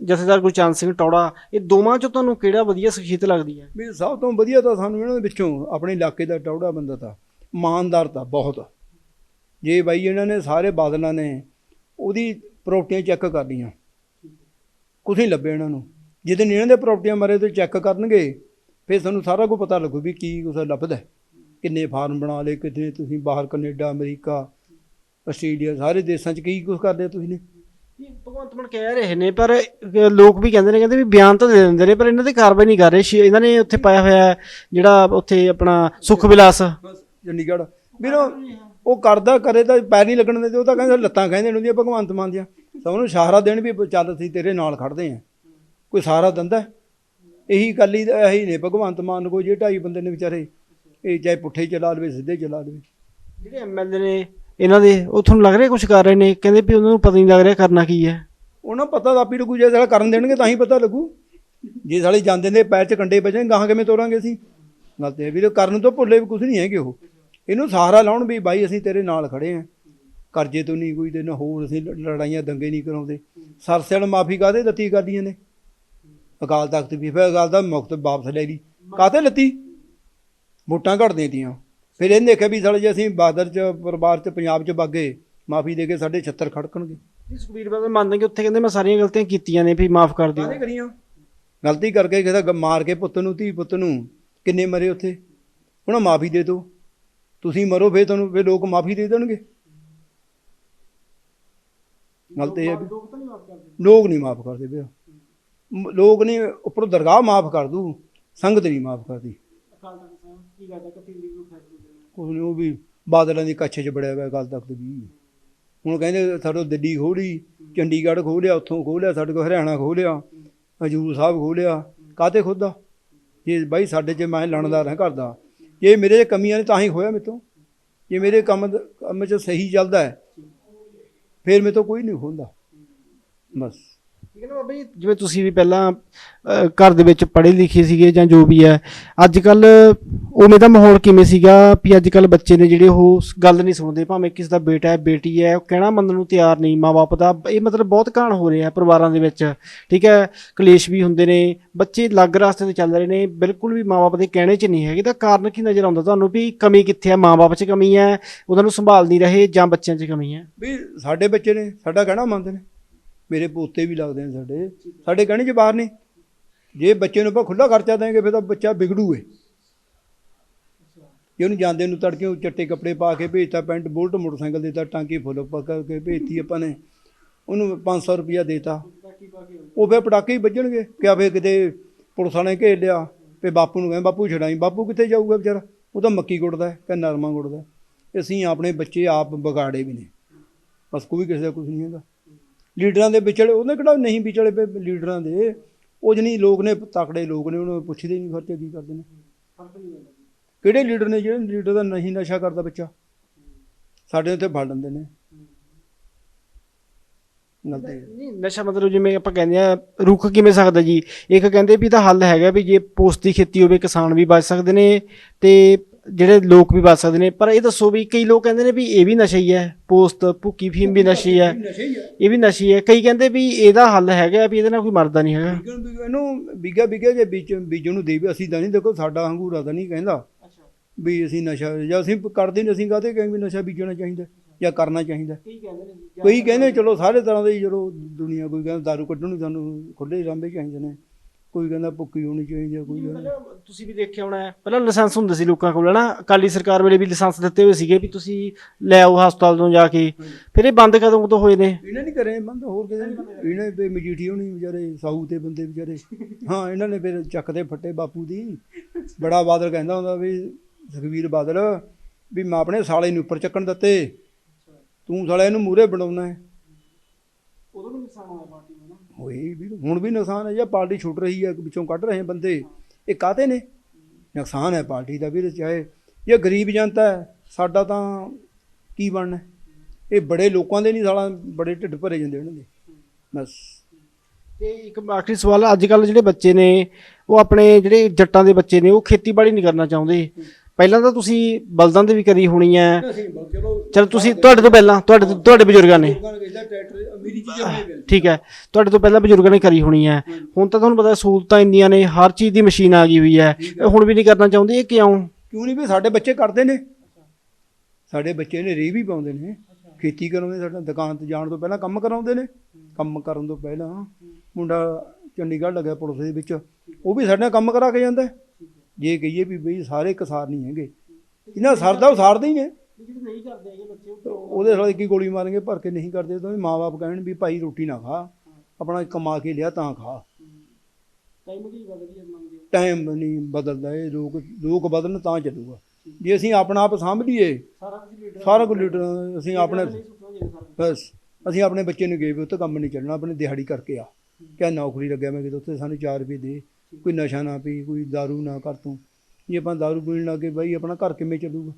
ਜਥੇਦਾਰ ਗੁਰਚਰਨ ਸਿੰਘ ਟੌੜਾ ਇਹ ਦੋਵਾਂ ਚੋਂ ਤੁਹਾਨੂੰ ਕਿਹੜਾ ਵਧੀਆ ਸ਼ਖਸੀਅਤ ਲੱਗਦੀ ਹੈ? ਵੀ ਸਭ ਤੋਂ ਵਧੀਆ ਤਾਂ ਸਾਨੂੰ ਇਹਨਾਂ ਦੇ ਵਿੱਚੋਂ ਆਪਣੇ ਇਲਾਕੇ ਦਾ ਟੌੜਾ ਬੰਦਾ ਤਾਂ ਇਮਾਨਦਾਰ ਤਾਂ ਬਹੁਤ। ਜੇ ਬਾਈ ਇਹਨਾਂ ਨੇ ਸਾਰੇ ਬਾਦਲਾਂ ਨੇ ਉਹਦੀ ਪ੍ਰਾਪਰਟੀਆਂ ਚੈੱਕ ਕਰ ਲਈਆਂ ਕੁਝ ਨਹੀਂ ਲੱਭੇ ਇਹਨਾਂ ਨੂੰ। ਜਿਹਦੇ ਇਹਨਾਂ ਦੇ ਪ੍ਰਾਪਰਟੀਆਂ ਮਰੇ ਤੇ ਚੈੱਕ ਕਰਨਗੇ ਫਿਰ ਤੁਹਾਨੂੰ ਸਾਰਾ ਕੁਝ ਪਤਾ ਲੱਗੂ ਵੀ ਕੀ ਕੁਛ ਲੱਭਦਾ। ਕਿੰਨੇ ਫਾਰਮ ਬਣਾ ਲਏ ਕਿਤੇ ਤੁਸੀਂ ਬਾਹਰ ਕੈਨੇਡਾ ਅਮਰੀਕਾ ਆਸਟ੍ਰੇਲੀਆ ਸਾਰੇ ਦੇਸ਼ਾਂ 'ਚ ਕੀ ਕੁਝ ਕਰਦੇ ਤੁਸੀਂ ਨੇ। ਭਗਵੰਤ ਮਾਨ ਕਹਿ ਰਹੇ ਨੇ ਪਰ ਲੋਕ ਵੀ ਕਹਿੰਦੇ ਨੇ ਕਹਿੰਦੇ ਵੀ ਬਿਆਨ ਤਾਂ ਦੇ ਦਿੰਦੇ ਨੇ ਪਰ ਇਹਨਾਂ ਤੇ ਕਾਰਵਾਈ ਨਹੀਂ ਕਰ ਰਹੇ। ਇਹਨਾਂ ਨੇ ਉੱਥੇ ਪਾਇਆ ਹੋਇਆ ਜਿਹੜਾ ਉੱਥੇ ਆਪਣਾ ਸੁਖ ਵਿਲਾਸ। ਚੰਡੀਗੜ੍ਹ। ਵੀਰ ਉਹ- ਕਰਦਾ ਕਰੇ ਤਾਂ ਪੈਰ ਨਹੀਂ ਲੱਗਣ ਦਿੰਦੇ ਉਹ ਤਾਂ ਕਹਿੰਦੇ ਲੱਤਾਂ ਕਹਿੰਦੇ ਨੇ ਉਹਦੀਆਂ ਭਗਵੰਤ ਮਾਨ ਦੀਆਂ। ਤਾਂ ਉਹਨੂੰ ਸਹਾਰਾ ਦੇਣ ਵੀ ਚੱਲ ਅਸੀਂ ਤੇਰੇ ਨਾਲ ਖੜਦੇ ਆਂ ਕੋਈ ਸਹਾਰਾ ਦਿੰਦਾ? ਇਹੀ ਗੱਲ ਹੀ ਇਹੀ ਨੇ ਭਗਵੰਤ ਮਾਨ ਕੋ ਜੇ ਢਾਈ ਬੰਦੇ ਨੇ ਵਿਚਾਰੇ ਇਹ ਚਾਹੇ ਪੁੱਠੇ ਚਲਾ ਲਵੇ ਸਿੱਧੇ ਚਲਾ ਲਵੇ। ਜਿਹੜੇ ਐਮਐਲਏ ਨੇ ਇਹਨਾਂ ਦੇ ਉਹ ਤੁਹਾਨੂੰ ਲੱਗ ਰਿਹਾ ਕੁਝ ਕਰ ਰਹੇ ਨੇ? ਕਹਿੰਦੇ ਵੀ ਉਹਨਾਂ ਨੂੰ ਪਤਾ ਨਹੀਂ ਲੱਗ ਰਿਹਾ ਕਰਨਾ ਕੀ ਹੈ। ਉਹਨਾਂ ਨੂੰ ਪਤਾ ਤਾਂ ਆਪੀ ਲੱਗੂ ਜੇ ਸਾਲਾ ਕਰਨ ਦੇਣਗੇ ਤਾਂ ਹੀ ਪਤਾ ਲੱਗੂ। ਜੇ ਸਾਲੇ ਜਾਂਦੇ ਨੇ ਪੈਰ 'ਚ ਕੰਡੇ ਵੱਜਣ ਗਾਹਾਂ ਕਿਵੇਂ ਤੋਰਾਂਗੇ ਅਸੀਂ? ਗੱਲ ਤੇ ਵੀਰੇ ਕਰਨ ਤੋਂ ਭੁੱਲੇ ਵੀ ਕੁਝ ਨਹੀਂ ਹੈਗੇ ਉਹ। ਇਹਨੂੰ ਸਹਾਰਾ ਲਾਉਣ ਵੀ ਬਾਈ ਅਸੀਂ ਤੇਰੇ ਨਾਲ ਖੜੇ ਆਂ। ਕਰਜ਼ੇ ਤੋਂ ਨਹੀਂ ਕੋਈ ਤੇ ਨਾ ਹੋਰ ਅਸੀਂ ਲੜਾਈਆਂ ਦੰਗੇ ਨਹੀਂ ਕਰਾਉਂਦੇ। ਸਰਸੇਲ ਮਾਫੀ ਕਾਦੇ ਦਿੱਤੀ ਕਰਦੀਆਂ ਨੇ? ਅਕਾਲ ਤਖਤ ਵੀ ਫਿਰ ਅਕਾਲ ਦਾ ਮੁਕਤ ਵਾਪਸ ਲੈ ਲਈ। ਕਾਤੇ ਲੱਤੀ? ਵੋਟਾਂ ਘਟ ਦੇਤੀਆਂ ਫਿਰ ਇਹਨੇ ਦੇਖਿਆ ਵੀ ਸਾਲੇ ਜੇ ਅਸੀਂ ਬਾਦਰ ਚ ਪਰਿਵਾਰ ਚ ਪੰਜਾਬ ਚ ਬਾਗੇ ਮਾਫੀ ਦੇ ਕੇ ਸਾਡੇ 76 ਖੜਕਣਗੇ। ਜੀ ਸੁਖਬੀਰ ਬਾਦਲ ਮੰਨਦੇ ਕਿ ਉੱਥੇ ਕਹਿੰਦੇ ਮੈਂ ਸਾਰੀਆਂ ਗਲਤੀਆਂ ਕੀਤੀਆਂ ਨੇ ਵੀ ਮਾਫ ਕਰ ਦਿਓ। ਕਰੀਆਂ? ਗਲਤੀ ਕਰਕੇ ਕਿਸੇ ਮਾਰ ਕੇ ਪੁੱਤ ਨੂੰ ਧੀ ਪੁੱਤ ਨੂੰ ਕਿੰਨੇ ਮਰੇ ਉੱਥੇ? ਉਹਨਾਂ ਮਾਫੀ ਦੇ ਦਿਓ। ਤੁਸੀਂ ਮਰੋ ਫੇਰ ਤੁਹਾਨੂੰ ਫੇਰ ਲੋਕ ਮਾਫੀ ਦੇ ਦੇਣਗੇ। ਗੱਲ ਤੇ ਇਹ ਹੈ ਵੀ ਲੋਕ ਤਾਂ ਨਹੀਂ ਮਾਫ ਕਰਦੇ। ਲੋਕ ਨਹੀਂ ਮਾਫ ਕਰਦੇ ਪਿਆ ਲੋਕ ਨੇ ਉੱਪਰੋਂ ਦਰਗਾਹ ਮਾਫ ਕਰ ਦੂ ਸੰਗਤ ਨਹੀਂ ਮਾਫ ਕਰਦੀ। ਅਕਾਲ ਤਖਤ ਸਾਹਿਬ ਕੀ ਕਰਦਾ ਕਿ ਨੂੰ ਫੈਸਲਾ ਦੇਣਾ ਕੁਛ ਨਹੀਂ ਉਹ ਵੀ ਬਾਦਲਾਂ ਦੀ ਕੱਛ 'ਚ ਬੜਿਆ ਹੋਇਆ, ਗੱਲ ਤੱਕ ਵੀ ਹੁਣ ਕਹਿੰਦੇ ਸਾਡੇ ਦਿੱਲੀ ਖੋਲੀ ਚੰਡੀਗੜ੍ਹ ਖੋਲਿਆ ਉੱਥੋਂ ਖੋਲਿਆ ਸਾਡੇ ਕੋਲ ਹਰਿਆਣਾ ਖੋਲਿਆ ਹਜੂਰ ਸਾਹਿਬ ਖੋਲਿਆ ਕਾਤੇ ਖੁੱਦਾ? ਜੇ ਬਾਈ ਸਾਡੇ 'ਚ ਮੈਂ ਲਣਦਾਰ ਹਾਂ ਕਰਦਾ, ਜੇ ਮੇਰੇ 'ਚ ਕਮੀਆਂ ਨੇ ਤਾਂ ਹੀ ਖੋਇਆ ਮੇਤੋਂ ਜੇ ਮੇਰੇ ਕੰਮ ਕੰਮ 'ਚ ਸਹੀ ਚੱਲਦਾ ਹੈ, ਫਿਰ ਮੇਤੋਂ ਕੋਈ ਨਹੀਂ ਖੋਂਦਾ ਬਸ। ਠੀਕ ਹੈ ਨਾ ਬਾਬਾ ਜੀ? ਜਿਵੇਂ ਤੁਸੀਂ ਵੀ ਪਹਿਲਾਂ ਘਰ ਦੇ ਵਿੱਚ ਪੜ੍ਹੇ ਲਿਖੇ ਸੀਗੇ ਜਾਂ ਜੋ ਵੀ ਹੈ ਅੱਜ ਕੱਲ ਉਵੇਂ ਦਾ ਮਾਹੌਲ ਕਿਵੇਂ ਸੀਗਾ ਵੀ ਅੱਜ ਕੱਲ ਬੱਚੇ ਨੇ ਜਿਹੜੇ ਉਹ ਗੱਲ ਨਹੀਂ ਸੁਣਦੇ, ਭਾਵੇਂ ਕਿਸ ਦਾ ਬੇਟਾ ਹੈ, ਬੇਟੀ ਹੈ, ਉਹ ਕਹਿਣਾ ਮੰਨਣ ਨੂੰ ਤਿਆਰ ਨਹੀਂ ਮਾਪੇ ਦਾ ਇਹ ਮਤਲਬ ਬਹੁਤ ਘਾਣ ਹੋ ਰਿਹਾ ਪਰਿਵਾਰਾਂ ਦੇ ਵਿੱਚ, ਠੀਕ ਹੈ? ਕਲੇਸ਼ ਵੀ ਹੁੰਦੇ ਨੇ, ਬੱਚੇ ਅਲੱਗ ਰਸਤੇ ਤੇ ਚੱਲ ਰਹੇ ਨੇ, ਬਿਲਕੁਲ ਵੀ ਮਾਪੇ ਦੇ ਕਹਿਣੇ 'ਚ ਨਹੀਂ ਹੈਗੇ, ਤਾਂ ਕਾਰਨ ਕੀ ਨਜ਼ਰ ਆਉਂਦਾ ਤੁਹਾਨੂੰ ਵੀ ਕਮੀ ਕਿੱਥੇ ਹੈ ਮਾਪੇ 'ਚ ਕਮੀ ਹੈ, ਉਹਨਾਂ ਨੂੰ ਸੰਭਾਲ ਨਹੀਂ ਰਹੇ ਜਾਂ ਬੱਚਿਆਂ 'ਚ ਕਮੀ ਹੈ? ਵੀ ਸਾਡੇ ਬੱਚੇ ਨੇ, ਸਾਡਾ ਕਹਿਣਾ ਮੰਨਦੇ ਨੇ। ਮੇਰੇ ਪੋਤੇ ਵੀ ਲੱਗਦੇ ਨੇ ਸਾਡੇ। ਸਾਡੇ ਕਹਿਣੇ 'ਚ ਬਾਹਰ ਨੇ ਜੇ ਬੱਚੇ ਨੂੰ ਆਪਾਂ ਖੁੱਲਾ ਖਰਚਾ ਦੇਂਗੇ, ਫਿਰ ਤਾਂ ਬੱਚਾ ਵਿਗੜੂਏ। ਜੇ ਉਹਨੂੰ ਜਾਂਦੇ ਨੂੰ ਤੜਕੇ ਚੱਟੇ ਕੱਪੜੇ ਪਾ ਕੇ ਭੇਜਤਾ, ਪੈਂਟ, ਬੁਲਟ, ਮੋਟਰਸਾਈਕਲ ਦਿੱਤਾ, ਟਾਂਕੀ ਫੁੱਲ ਪਾ ਕੇ ਭੇਜਤੀ ਆਪਾਂ ਨੇ। ਉਹਨੂੰ 500 ਰੁਪਇਆ ਦੇਤਾ। ਉਹ ਫਿਰ ਪਟਾਕੇ ਹੀ ਵੱਜਣਗੇ। ਕਿਆ ਫੇ ਕਿਤੇ ਪੁਲਿਸ ਵਾਲੇ ਘੇਰ ਲਿਆ। ਤੇ ਬਾਪੂ ਨੂੰ ਕਹਿੰਦੇ, ਬਾਪੂ ਛਡਾਈ। ਬਾਪੂ ਕਿੱਥੇ ਜਾਊਗਾ ਵਿਚਾਰਾ? ਉਹ ਤਾਂ ਮੱਕੀ ਗੁੱਟਦਾ ਹੈ ਕਿ ਨਰਮਾ ਗੁੱਟਦਾ ਅਸੀਂ ਆਪਣੇ ਬੱਚੇ ਆਪ ਵਿਗਾੜੇ ਵੀ ਨੇ। ਬਸ ਕੋਈ ਕਿਸੇ ਦਾ ਕੁਝ ਨਹੀਂ ਹੈਗਾ। ਲੀਡਰਾਂ ਦੇ ਵਿਚਲੇ, ਉਹਨੇ ਕਿਹੜਾ ਨਹੀਂ ਵਿਚਲੇ ਪਏ ਲੀਡਰਾਂ ਦੇ? ਉਹ ਜਣੀ ਲੋਕ ਨੇ, ਤਕੜੇ ਲੋਕ ਨੇ, ਉਹਨਾਂ ਪੁੱਛਦੇ ਨਹੀਂ ਖਰਚੇ ਕੀ ਕਰਦੇ ਨੇ। ਕਿਹੜੇ ਲੀਡਰ ਨੇ ਜਿਹੜੇ ਲੀਡਰ ਦਾ ਨਹੀਂ ਨਸ਼ਾ ਕਰਦਾ ਬੱਚਾ? ਸਾਡੇ ਉੱਤੇ ਫੜ ਲੈਂਦੇ ਨੇ। ਨਹੀਂ, ਨਸ਼ਾ ਮਤਲਬ ਜਿਵੇਂ ਆਪਾਂ ਕਹਿੰਦੇ ਆ ਰੁੱਖ ਕਿਵੇਂ ਸਕਦਾ ਜੀ? ਇੱਕ ਕਹਿੰਦੇ ਵੀ ਤਾਂ ਹੱਲ ਹੈਗਾ ਵੀ ਜੇ ਪੋਸਟ ਦੀ ਖੇਤੀ ਹੋਵੇ, ਕਿਸਾਨ ਵੀ ਬਚ ਸਕਦੇ ਨੇ ਤੇ ਜਿਹੜੇ ਲੋਕ ਵੀ ਬਚ ਸਕਦੇ ਨੇ ਪਰ ਇਹ ਦੱਸੋ ਵੀ ਕਈ ਲੋਕ ਕਹਿੰਦੇ ਨੇ ਵੀ ਇਹ ਵੀ ਨਸ਼ਾ ਹੀ ਹੈ ਪੋਸਤ ਭੁੱਕੀ ਫੀਮ ਵੀ ਨਸ਼ਾ ਹੀ। ਹੈ ਇਹ ਵੀ ਨਸ਼ਾ ਹੀ। ਹੈ ਕਈ ਕਹਿੰਦੇ ਵੀ ਇਹਦਾ ਹੱਲ ਹੈਗਾ ਵੀ ਇਹਦੇ ਨਾਲ ਕੋਈ ਮਰਦਾ ਨਹੀਂ ਹੈਗਾ। ਇਹਨੂੰ ਬਿਗਾ ਬਿਗਾ ਜੇ ਵਿੱਚ ਬੀਜਣ ਨੂੰ ਦੇ ਵੀ ਅਸੀਂ ਤਾਂ ਨਹੀਂ ਦੇਖੋ ਸਾਡਾ ਹੰਗੂਰਾ ਤਾਂ ਨਹੀਂ ਕਹਿੰਦਾ ਵੀ ਅਸੀਂ ਨਸ਼ਾ ਜਾਂ ਅਸੀਂ ਕਰਦੇ ਨਹੀਂ ਅਸੀਂ ਕਹਤੇ ਕਿ ਨਸ਼ਾ ਬੀਜਣਾ ਚਾਹੀਦਾ ਜਾਂ ਕਰਨਾ ਚਾਹੀਦਾ। ਕੋਈ ਕਹਿੰਦੇ ਚਲੋ ਸਾਰੇ ਤਰ੍ਹਾਂ ਦੇ ਜਦੋਂ ਦੁਨੀਆ ਕੋਈ ਕਹਿੰਦਾ ਦਾਰੂ ਕੱਢਣ ਨੂੰ ਸਾਨੂੰ ਖੁੱਲੇ ਰਾਂਬੇ ਚਾਹੀਦੇ ਨੇ। ਕੋਈ ਕਹਿੰਦਾ ਭੁੱਕੀ ਹੋਣੀ ਚਾਹੀਦੀ ਹੈ ਕੋਈ ਕਹਿੰਦਾ। ਪਹਿਲਾਂ ਤੁਸੀਂ ਵੀ ਦੇਖਿਆ ਹੋਣਾ ਹੈ। ਪਹਿਲਾਂ ਲਾਇਸੈਂਸ ਹੁੰਦੇ ਸੀ ਲੋਕਾਂ ਕੋਲ ਹਨਾ? ਅਕਾਲੀ ਸਰਕਾਰ ਵੇਲੇ ਵੀ ਲਾਇਸੈਂਸ ਦਿੱਤੇ ਹੋਏ ਸੀਗੇ ਵੀ ਤੁਸੀਂ ਲੈ ਆਓ ਹਸਪਤਾਲ ਤੋਂ ਜਾ ਕੇ। ਫਿਰ ਇਹ ਬੰਦ ਕਦੋਂ ਤੋਂ ਹੋਏ ਨੇ? ਇਹਨਾਂ ਨਹੀਂ ਕਰੇ ਬੰਦ ਹੋਰ ਕਿਸੇ ਨੇ? ਇਹਨਾਂ ਦੇ ਮਜੀਠੀ ਹੋਣੀ ਵਿਚਾਰੇ ਸਾਊ ਤੇ ਬੰਦੇ ਵਿਚਾਰੇ। ਹਾਂ ਇਹਨਾਂ ਨੇ ਫਿਰ ਚੱਕਦੇ ਫੱਟੇ ਬਾਪੂ ਦੀ। ਬੜਾ ਬਾਦਲ ਕਹਿੰਦਾ ਹੁੰਦਾ ਵੀ ਸੁਖਵੀਰ ਬਾਦਲ ਵੀ ਮੈਂ ਆਪਣੇ ਸਾਲੇ ਨੂੰ ਉੱਪਰ ਚੱਕਣ ਦਿੱਤੇ। ਤੂੰ ਸਾਲੇ ਇਹਨੂੰ ਮੂਰੇ ਬਣਾਉਣਾ ਹੈ। ਉਦੋਂ ਵੀ ਨੁਕਸਾਨ ਹੋਇਆ ਹੋਈ ਵੀ ਹੁਣ ਵੀ ਨੁਕਸਾਨ ਹੈ ਜਾਂ ਪਾਰਟੀ ਛੁੱਟ ਰਹੀ ਹੈ ਵਿੱਚੋਂ ਕੱਢ ਰਹੇ ਬੰਦੇ ਇਹ ਕਾਤੇ ਨੇ? ਨੁਕਸਾਨ ਹੈ ਪਾਰਟੀ ਦਾ ਵੀਰ ਚਾਹੇ ਇਹ ਗਰੀਬ ਜਨਤਾ ਹੈ ਸਾਡਾ ਤਾਂ ਕੀ ਬਣਨਾ ਹੈ? ਇਹ ਬੜੇ ਲੋਕਾਂ ਦੇ ਨਹੀਂ ਸਾਲਾ ਬੜੇ ਢਿੱਡ ਭਰੇ ਜਾਂਦੇ ਉਹਨਾਂ ਦੇ। ਬਸ। ਤੇ ਇੱਕ ਆਖਰੀ ਸਵਾਲ ਅੱਜ ਕੱਲ ਜਿਹੜੇ ਬੱਚੇ ਨੇ ਉਹ ਆਪਣੇ ਜਿਹੜੇ ਜੱਟਾਂ ਦੇ ਬੱਚੇ ਨੇ ਉਹ ਖੇਤੀਬਾੜੀ ਨਹੀਂ ਕਰਨਾ ਚਾਹੁੰਦੇ। ਪਹਿਲਾਂ ਤਾਂ ਤੁਸੀਂ ਬਲਦਾਂ ਦੇ ਵੀ ਕਰੀ ਹੋਣੀ ਹੈ। ਚਲੋ ਚਲੋ ਤੁਸੀਂ ਤੁਹਾਡੇ ਤੋਂ ਪਹਿਲਾਂ ਤੁਹਾਡੇ ਤੋਂ- ਤੁਹਾਡੇ ਬਜ਼ੁਰਗਾਂ ਨੇ ਕਹਿੰਦਾ ਟਰੈਕਟਰ ਅਮੀਰੀ ਚੀਜ਼ਾਂ ਨਹੀਂ ਹੈ ਠੀਕ ਹੈ। ਤੁਹਾਡੇ ਤੋਂ ਪਹਿਲਾਂ ਬਜ਼ੁਰਗਾਂ ਨੇ ਕਰੀ ਹੋਣੀ ਹੈ। ਹੁਣ ਤਾਂ ਤੁਹਾਨੂੰ ਪਤਾ ਸਹੂਲਤਾਂ ਇੰਨੀਆਂ ਨੇ ਹਰ ਚੀਜ਼ ਦੀ ਮਸ਼ੀਨ ਆ ਗਈ ਹੋਈ ਹੈ। ਇਹ ਹੁਣ ਵੀ ਨਹੀਂ ਕਰਨਾ ਚਾਹੁੰਦੇ ਇਹ ਕਿਉਂ? ਕਿਉਂ ਨਹੀਂ ਵੀ ਸਾਡੇ ਬੱਚੇ ਕਰਦੇ ਨੇ। ਸਾਡੇ ਬੱਚੇ ਨੇ ਰੀ ਵੀ ਪਾਉਂਦੇ ਨੇ। ਖੇਤੀ ਕਰਾਉਂਦੇ ਸਾਡਾ ਦੁਕਾਨ ਤੇ ਜਾਣ ਤੋਂ ਪਹਿਲਾਂ ਕੰਮ ਕਰਾਉਂਦੇ ਨੇ। ਕੰਮ ਕਰਨ ਤੋਂ ਪਹਿਲਾਂ ਮੁੰਡਾ ਚੰਡੀਗੜ੍ਹ ਲੱਗਿਆ ਪੁਲਿਸ ਦੇ ਵਿੱਚ। ਉਹ ਵੀ ਸਾਡੇ ਨਾਲ ਕੰਮ ਕਰਾ ਕੇ ਜਾਂਦਾ। ਜੇ ਕਹੀਏ ਵੀ ਬਈ ਸਾਰੇ ਕਿਸਾਨ ਨਹੀਂ ਹੈਗੇ। ਇਹਨਾਂ ਸਰਦਾ ਉਹ ਸਾਰਦੇ ਹੀ ਨੇ। ਨਹੀਂ ਕਰਦੇ ਹੈਗੇ ਬੱਚੇ ਉਹਦੇ ਸਾਲੇ ਕੀ ਗੋਲੀ ਮਾਰਾਂਗੇ ਭਰ ਕੇ ਨਹੀਂ ਕਰਦੇ ਤਾਂ ਮਾਪੇ ਕਹਿਣ ਵੀ ਭਾਈ ਰੋਟੀ ਨਾ ਖਾ ਆਪਣਾ ਕਮਾ ਕੇ ਲਿਆ ਤਾਂ ਖਾ ਟਾਈਮ ਕੀ ਬਦਲੀ ਮੰਗਦੇ ਟਾਈਮ ਨਹੀਂ ਬਦਲਦਾ ਇਹ ਲੋਕ ਲੋਕ ਬਦਲਣ ਤਾਂ ਚੱਲੂਗਾ ਜੇ ਅਸੀਂ ਆਪਣਾ ਆਪ ਸਾਂਭ ਲਈਏ ਸਾਰਾ ਕੁਝ ਲੀਡਰ ਸਾਰਾ ਕੁਝ ਲੀਡਰ ਅਸੀਂ ਆਪਣੇ ਸੁਣਾਉਂਦੇ ਸਾਰਾ ਬਸ ਅਸੀਂ ਆਪਣੇ ਬੱਚੇ ਨੂੰ ਗਏ ਵੀ ਉੱਥੇ ਕੰਮ ਨਹੀਂ ਚੱਲਣਾ ਆਪਣੇ ਦਿਹਾੜੀ ਕਰਕੇ ਆ ਕਿਆ ਨੌਕਰੀ ਲੱਗਿਆ ਮੈਂ ਕਿਤੇ ਉੱਥੇ ਸਾਨੂੰ 4 ਰੁਪਏ ਦੇ ਕੋਈ ਨਸ਼ਾ ਨਾ ਪੀ ਕੋਈ दारू ਨਾ ਕਰ ਤੂੰ ਜੇ ਆਪਾਂ दारू ਪੀਣ ਲੱਗੇ ਬਾਈ ਆਪਣਾ ਘਰ ਕਿਵੇਂ ਚੱਲੂਗਾ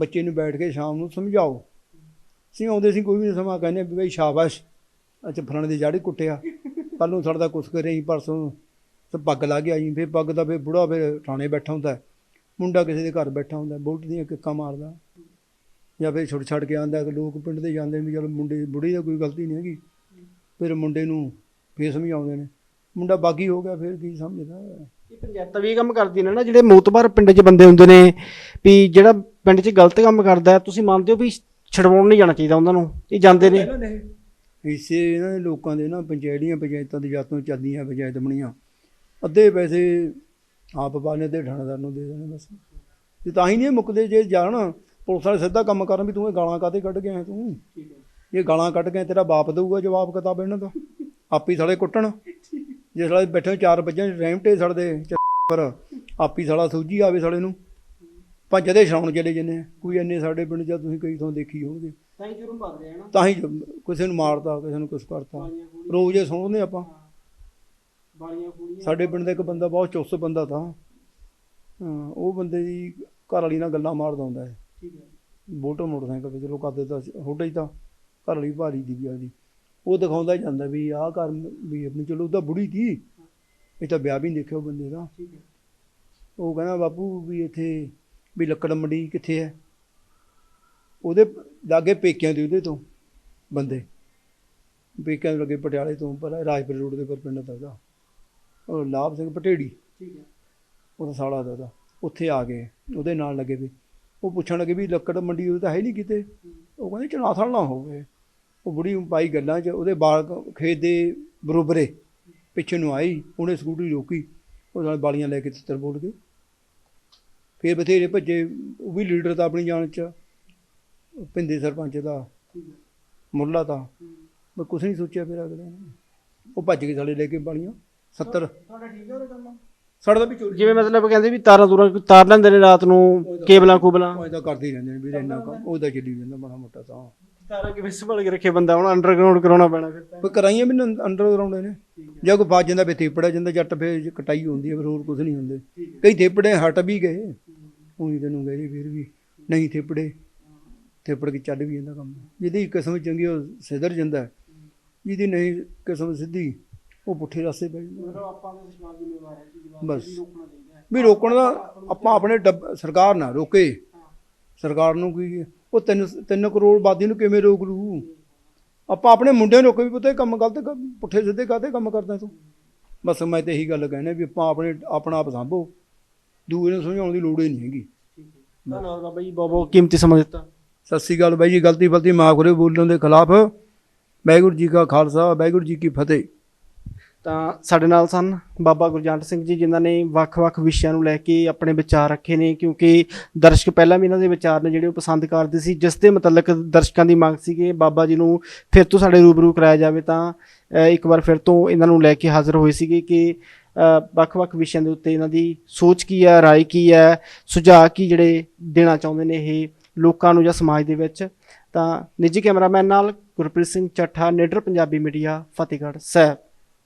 ਬੱਚੇ ਨੂੰ ਬੈਠ ਕੇ ਸ਼ਾਮ ਨੂੰ ਸਮਝਾਓ। ਸੀ ਆਉਂਦੇ ਸੀ ਕੋਈ ਵੀ ਸਮਾਂ ਕਹਿੰਦੇ ਵੀ ਬਈ ਸ਼ਾਬਾਸ਼ ਅੱਛਾ ਫਲਾਣੇ ਦੇ ਜਾੜੀ ਕੁੱਟਿਆ। ਕੱਲ ਨੂੰ ਸਾਡਾ ਕੁਛ ਕਰੇ ਅਸੀਂ ਪਰਸੋਂ ਤੇ ਪੱਗ ਲਾ ਗਿਆ ਜੀ ਫਿਰ ਪੱਗ ਦਾ ਫਿਰ ਬੁੜਾ ਫਿਰ ਥਾਣੇ ਬੈਠਾ ਹੁੰਦਾ। ਮੁੰਡਾ ਕਿਸੇ ਦੇ ਘਰ ਬੈਠਾ ਹੁੰਦਾ, ਬੁਲਟ ਦੀਆਂ ਕਿੱਕਾਂ ਮਾਰਦਾ। ਜਾਂ ਫਿਰ ਛੁੱਟ ਛੱਡ ਕੇ ਆਂਦਾ ਕਿ ਲੋਕ ਪਿੰਡ ਦੇ ਜਾਂਦੇ ਨੇ ਵੀ ਚਲ ਮੁੰਡੇ, ਬੁੜੀ ਦਾ ਕੋਈ ਗਲਤੀ ਨਹੀਂ ਹੈਗੀ। ਫਿਰ ਮੁੰਡੇ ਨੂੰ ਫੇਰ ਸਮਝਾਉਂਦੇ ਨੇ। ਮੁੰਡਾ ਬਾਗੀ ਹੋ ਗਿਆ, ਫਿਰ ਕੀ ਸਮਝਦਾ। ਇਹ ਪੰਚਾਇਤਾਂ ਵੀ ਕੰਮ ਕਰਦੀ ਨੇ ਨਾ, ਜਿਹੜੇ ਮੋਤਬਾਰ ਪਿੰਡ 'ਚ ਬੰਦੇ ਹੁੰਦੇ ਨੇ, ਵੀ ਜਿਹੜਾ ਪਿੰਡ 'ਚ ਗਲਤ ਕੰਮ ਕਰਦਾ ਹੈ, ਤੁਸੀਂ ਮੰਨਦੇ ਹੋ ਵੀ ਛਡਵਾਉਣ ਨਹੀਂ ਜਾਣਾ ਚਾਹੀਦਾ ਉਹਨਾਂ ਨੂੰ ਇਹ ਜਾਂਦੇ ਨੇ। ਇਸੇ ਇਹਨਾਂ ਦੇ ਲੋਕਾਂ ਦੇ ਨਾ ਪੰਚਾਇਤੀਆਂ ਪੰਚਾਇਤਾਂ ਦੀ ਜਾਤੋਂ ਚੱਲਦੀਆਂ ਪੰਚਾਇਤ ਬਣੀਆਂ। ਅੱਧੇ ਪੈਸੇ ਆਪ ਬਾਨੇ ਤੇ ਠਾਣੇਦਾਰ ਨੂੰ ਦੇ ਦੇਣੇ ਬਸ। ਤੇ ਤਾਂ ਹੀ ਨਹੀਂ ਇਹ ਮੁੱਕਦੇ ਜੇ ਜਾਣ ਪੁਲਿਸ ਵਾਲੇ ਸਿੱਧਾ ਕੰਮ ਕਰਨ ਵੀ ਤੂੰ ਇਹ ਗਾਲਾਂ ਕਾਤੇ ਕੱਢ ਗਿਆ ਤੂੰ? ਇਹ ਗਾਲਾਂ ਕੱਢ ਗਿਆ ਤੇਰਾ ਬਾਪ ਦਊਗਾ ਜਵਾਬ ਕਿਤਾਬ ਇਹਨਾਂ ਦਾ ਆਪੀ ਸਾਲੇ ਕੁੱਟਣ। ਜੇ ਸਾਲੇ ਬੈਠੇ ਚਾਰ ਬੱਜਾਂ ਰੈਮਟੇ ਸੜਦੇ ਪਰ ਆਪੀ ਸਾਲਾ ਸੂਝੀ ਆਵੇ ਸਾਲੇ ਨੂੰ। ਆਪਾਂ ਜਦੇ ਛਾਉਣ ਚਲੇ ਜੰਨੇ ਆ। ਕੋਈ ਇੰਨੇ ਸਾਡੇ ਪਿੰਡ ਚ ਤੁਸੀਂ ਕਈ ਥਾਂ ਦੇਖੀ ਹੋਣਗੇ ਤਾਂ ਹੀ ਜੁਰਮ ਵੱਧ ਰਿਹਾ ਨਾ। ਤਾਂ ਹੀ ਜ- ਕਿਸੇ ਨੂੰ ਮਾਰਤਾ ਕਿਸੇ ਨੂੰ ਕੁਛ ਕਰਤਾ। ਰੋਜ਼ ਇਹ ਸੁਣਦੇ ਆਪਾਂ। ਬਾਲੀਆਂ ਸਾਡੇ ਪਿੰਡ ਦਾ ਇੱਕ ਬੰਦਾ ਬਹੁਤ ਚੁੱਸ ਬੰਦਾ ਤਾਂ। ਉਹ ਬੰਦੇ ਦੀ ਘਰ ਵਾਲੀ ਨਾਲ ਗੱਲਾਂ ਮਾਰਦਾ ਹੁੰਦਾ ਹੈ। ਠੀਕ ਹੈ। ਮੋਟਰਸਾਈਕਲ ਤੇ ਚਲੋ ਕਰਦੇ ਤਾਂ ਹੋਟੇ ਹੀ ਤਾਂ ਘਰ ਵਾਲੀ ਭਾਰੀ ਦੀ ਵੀ ਆਦੀ ਉਹ ਦਿਖਾਉਂਦਾ ਜਾਂਦਾ ਵੀ ਆਹ ਮ- ਵੀ ਆਪਣੀ ਚਲੋ ਉਹਦਾ ਬੁੜੀ ਦੀ ਇਹ ਤਾਂ ਵਿਆਹ ਵੀ ਨਹੀਂ ਦੇਖਿਆ ਉਹ ਬੰਦੇ ਦਾ। ਠੀਕ ਹੈ। ਉਹ ਕਹਿੰਦਾ ਬਾਪੂ ਵੀ ਇੱਥੇ ਵੀ ਲੱਕੜ ਮੰਡੀ ਕਿੱਥੇ ਹੈ? ਉਹਦੇ ਲਾਗੇ ਪੇਕਿਆਂ ਦੇ ਉਹਦੇ ਤੋਂ ਬੰਦੇ। ਪੇਕਿਆਂ ਦੇ ਲੱਗੇ ਪਟਿਆਲੇ ਤੋਂ ਪਰ ਰਾਜਪੁਰ ਰੋਡ ਦੇ ਪਰ ਪਿੰਡ ਦਾ ਉਹਦਾ ਉਹ ਲਾਭ ਸਿੰਘ ਪਟੇੜੀ। ਠੀਕ ਹੈ। ਉਹਦਾ ਸਾਲਾ ਦਾ ਉਹਦਾ ਉੱਥੇ ਆ ਗਏ। ਉਹਦੇ ਨਾਲ ਲੱਗੇ ਵੀ। ਉਹ ਪੁੱਛਣ ਲੱਗੇ ਵੀ ਲੱਕੜ ਮੰਡੀ ਉਹ ਤਾਂ ਹੈ ਨਹੀਂ ਕਿਤੇ। ਉਹ ਕਹਿੰਦੇ ਚਨਾਥਲ ਨਾ ਹੋਵੇ ਉਹ ਬੁੜੀ ਪਾਈ ਗੱਲਾਂ 'ਚ। ਉਹਦੇ ਬਾਲ ਖੇਤ ਦੇ ਬਰੋਬਰੇ ਪਿੱਛੇ ਨੂੰ ਆਈ। ਉਹਨੇ ਸਕੂਟਰੀ ਰੋਕੀ। ਉਹ ਨਾਲ ਬਾਲੀਆਂ ਲੈ ਕੇ ਤਿੱਤਰ ਬੋਲ ਗਏ ਫਿਰ ਬਥੇਰੇ ਭੱਜੇ ਉਹ ਵੀ ਲੀਡਰ ਤਾਂ ਆਪਣੀ ਜਾਨ 'ਚ ਪਿੰਦੇ ਸਰਪੰਚ ਦਾ ਮੁੱਲਾ ਤਾਂ। ਮੈਂ ਕੁਛ ਨਹੀਂ ਸੋਚਿਆ ਫਿਰ ਅਗਲੇ ਨੇ। ਉਹ ਭੱਜ ਕੇ ਸਾਲੇ ਲੈ ਕੇ ਬਾਲੀਆਂ 70 ਤੁਹਾਡਾ ਠੀਕ ਹੈ ਉਹ ਕੰਮ ਸਾਡਾ ਵੀ ਚੋਰੀ ਜਿਵੇਂ ਮਤਲਬ ਕਹਿੰਦੇ ਵੀ ਤਾਰਾਂ ਦੂਰਾਂ ਤਾਰ ਲੈਂਦੇ ਨੇ ਰਾਤ ਨੂੰ ਕੇਬਲਾਂ ਕੂਬਲਾਂ। ਉਹ ਤਾਂ ਕਰਦੇ ਹੀ ਰਹਿੰਦੇ ਨੇ ਵੀਰੇ ਇੰਨਾ ਕੰਮ ਉਹਦਾ ਚੱਲੀ ਜਾਂਦਾ ਮਾੜਾ ਮੋਟਾ ਤਾਂ। ਤਾਰਾਂ ਕਿਵੇਂ ਸੰਭਾਲ ਕੇ ਰੱਖੇ ਬੰਦਾ ਹੁਣ ਅੰਡਰਗਰਾਉਂਡ ਕਰਾਉਣਾ ਪੈਣਾ ਫਿਰ ਤਾਂ। ਕੋਈ ਕਰਾਈਆਂ ਵੀ ਅੰਡਰਗਰਾਉਂਡ ਨੇ। ਜੇ ਕੋਈ ਬਾਜ ਜਾਂਦਾ ਫੇ ਥੇਪੜਾ ਜਾਂਦਾ ਜੱਟ ਫੇ ਕਟਾਈ ਹੁੰਦੀ ਹੈ ਫਿਰ ਹੋਰ ਕੁਝ ਨਹੀਂ ਹੁੰਦੇ। ਕਈ ਥੇਪੜੇ ਹਟ ਵੀ ਗਏ। ਉਹੀ ਤੈਨੂੰ ਗਏ ਫਿਰ ਵੀ ਨਹੀਂ ਥੇਪੜੇ ਥੇਪੜ ਕੇ ਚੱਲ ਵੀ ਜਾਂਦਾ ਕੰਮ। ਜਿਹਦੀ ਕਿਸਮ ਚੰਗੀ ਉਹ ਸਿੱਧਰ ਜਾਂਦਾ। ਜਿਹਦੀ ਨਹੀਂ ਕਿਸਮ ਸਿੱਧੀ ਉਹ ਪੁੱਠੇ ਰਸਤੇ ਪੈ ਜਾਂਦਾ। ਮਤਲਬ ਆਪਾਂ ਦੇ ਸਮਾਜ ਜ਼ਿੰਮੇਵਾਰ ਹੈ ਜੀ ਬਸ। ਵੀ ਰੋਕਣ ਦਾ ਆਪਾਂ ਆਪਣੇ ਸਰਕਾਰ ਨਾ ਰੋਕੇ। ਸਰਕਾਰ ਨੂੰ ਕੀ ਉਹ ਤਿੰਨ ਤਿੰਨ ਕਰੋੜ ਆਬਾਦੀ ਨੂੰ ਕਿਵੇਂ ਰੋਕ ਲੂ ਆਪਾਂ ਆਪਣੇ ਮੁੰਡਿਆਂ ਨੂੰ ਰੋਕੇ ਵੀ ਪੁੱਤੇ ਕੰਮ ਗਲਤ ਪੁੱਠੇ ਸਿੱਧੇ ਕਾਹਦੇ ਕੰਮ ਕਰਦਾ ਤੂੰ? ਬਸ ਮੈਂ ਤੇ ਇਹੀ ਗੱਲ ਕਹਿਣਾ ਵੀ ਆਪਾਂ ਆਪਣੇ ਆਪਣਾ ਆਪ ਸਾਂਭੋ। ਦੂਏ ਨੂੰ ਸਮਝਾਉਣ ਦੀ ਲੋੜ ਹੀ ਨਹੀਂ ਹੈਗੀ। ਧੰਨਵਾਦ ਬਾਬਾ ਜੀ ਬਹੁਤ ਬਹੁਤ ਕੀਮਤੀ ਸਮਾਂ ਦਿੱਤਾ। ਸਤਿ ਸ੍ਰੀ ਅਕਾਲ ਬਾਈ ਜੀ ਗਲਤੀ ਫਲਤੀ ਮਾਫ ਕਰਿਓ ਬੋਲਣ ਦੇ ਖਿਲਾਫ। ਵਾਹਿਗੁਰੂ ਜੀ ਕਾ ਖਾਲਸਾ ਵਾਹਿਗੁਰੂ ਜੀ ਕੀ ਫਤਿਹ। ਤਾਂ ਸਾਡੇ ਨਾਲ ਸਨ ਬਾਬਾ ਗੁਰਜੰਟ ਸਿੰਘ ਜੀ ਜਿਨ੍ਹਾਂ ਨੇ ਵੱਖ-ਵੱਖ ਵਿਸ਼ਿਆਂ ਨੂੰ ਲੈ ਕੇ ਆਪਣੇ ਵਿਚਾਰ ਰੱਖੇ ਨੇ ਕਿਉਂਕਿ ਦਰਸ਼ਕ ਪਹਿਲਾਂ ਵੀ ਇਹਨਾਂ ਦੇ ਵਿਚਾਰ ਨੇ ਜਿਹੜੇ ਉਹ ਪਸੰਦ ਕਰਦੇ ਸੀ। ਜਿਸ ਦੇ ਮੁਤਲਕ ਦਰਸ਼ਕਾਂ ਦੀ ਮੰਗ ਸੀ ਕਿ ਬਾਬਾ ਜੀ ਨੂੰ ਫਿਰ ਤੋਂ ਸਾਡੇ ਰੂਬਰੂ ਕਰਾਇਆ ਜਾਵੇ ਤਾਂ ਇੱਕ ਵਾਰ ਫਿਰ ਤੋਂ ਇਹਨਾਂ ਨੂੰ ਲੈ ਕੇ ਹਾਜ਼ਰ ਹੋਏ ਸੀਗੇ ਕਿ ਵੱਖ-ਵੱਖ ਵਿਸ਼ਿਆਂ ਦੇ ਉੱਤੇ ਇਹਨਾਂ ਦੀ ਸੋਚ ਕੀ ਹੈ, ਰਾਏ ਕੀ ਹੈ, ਸੁਝਾਅ ਕੀ ਜਿਹੜੇ ਦੇਣਾ ਚਾਹੁੰਦੇ ਨੇ ਇਹ ਲੋਕਾਂ ਨੂੰ ਜਾਂ ਸਮਾਜ ਦੇ ਵਿੱਚ। ਤਾਂ ਨਿੱਜੀ ਕੈਮਰਾਮੈਨ ਨਾਲ ਗੁਰਪ੍ਰੀਤ ਸਿੰਘ ਚੱਠਾ ਨਿਡਰ ਪੰਜਾਬੀ ਮੀਡੀਆ, ਫਤਿਹਗੜ੍ਹ ਸਾਹਿਬ।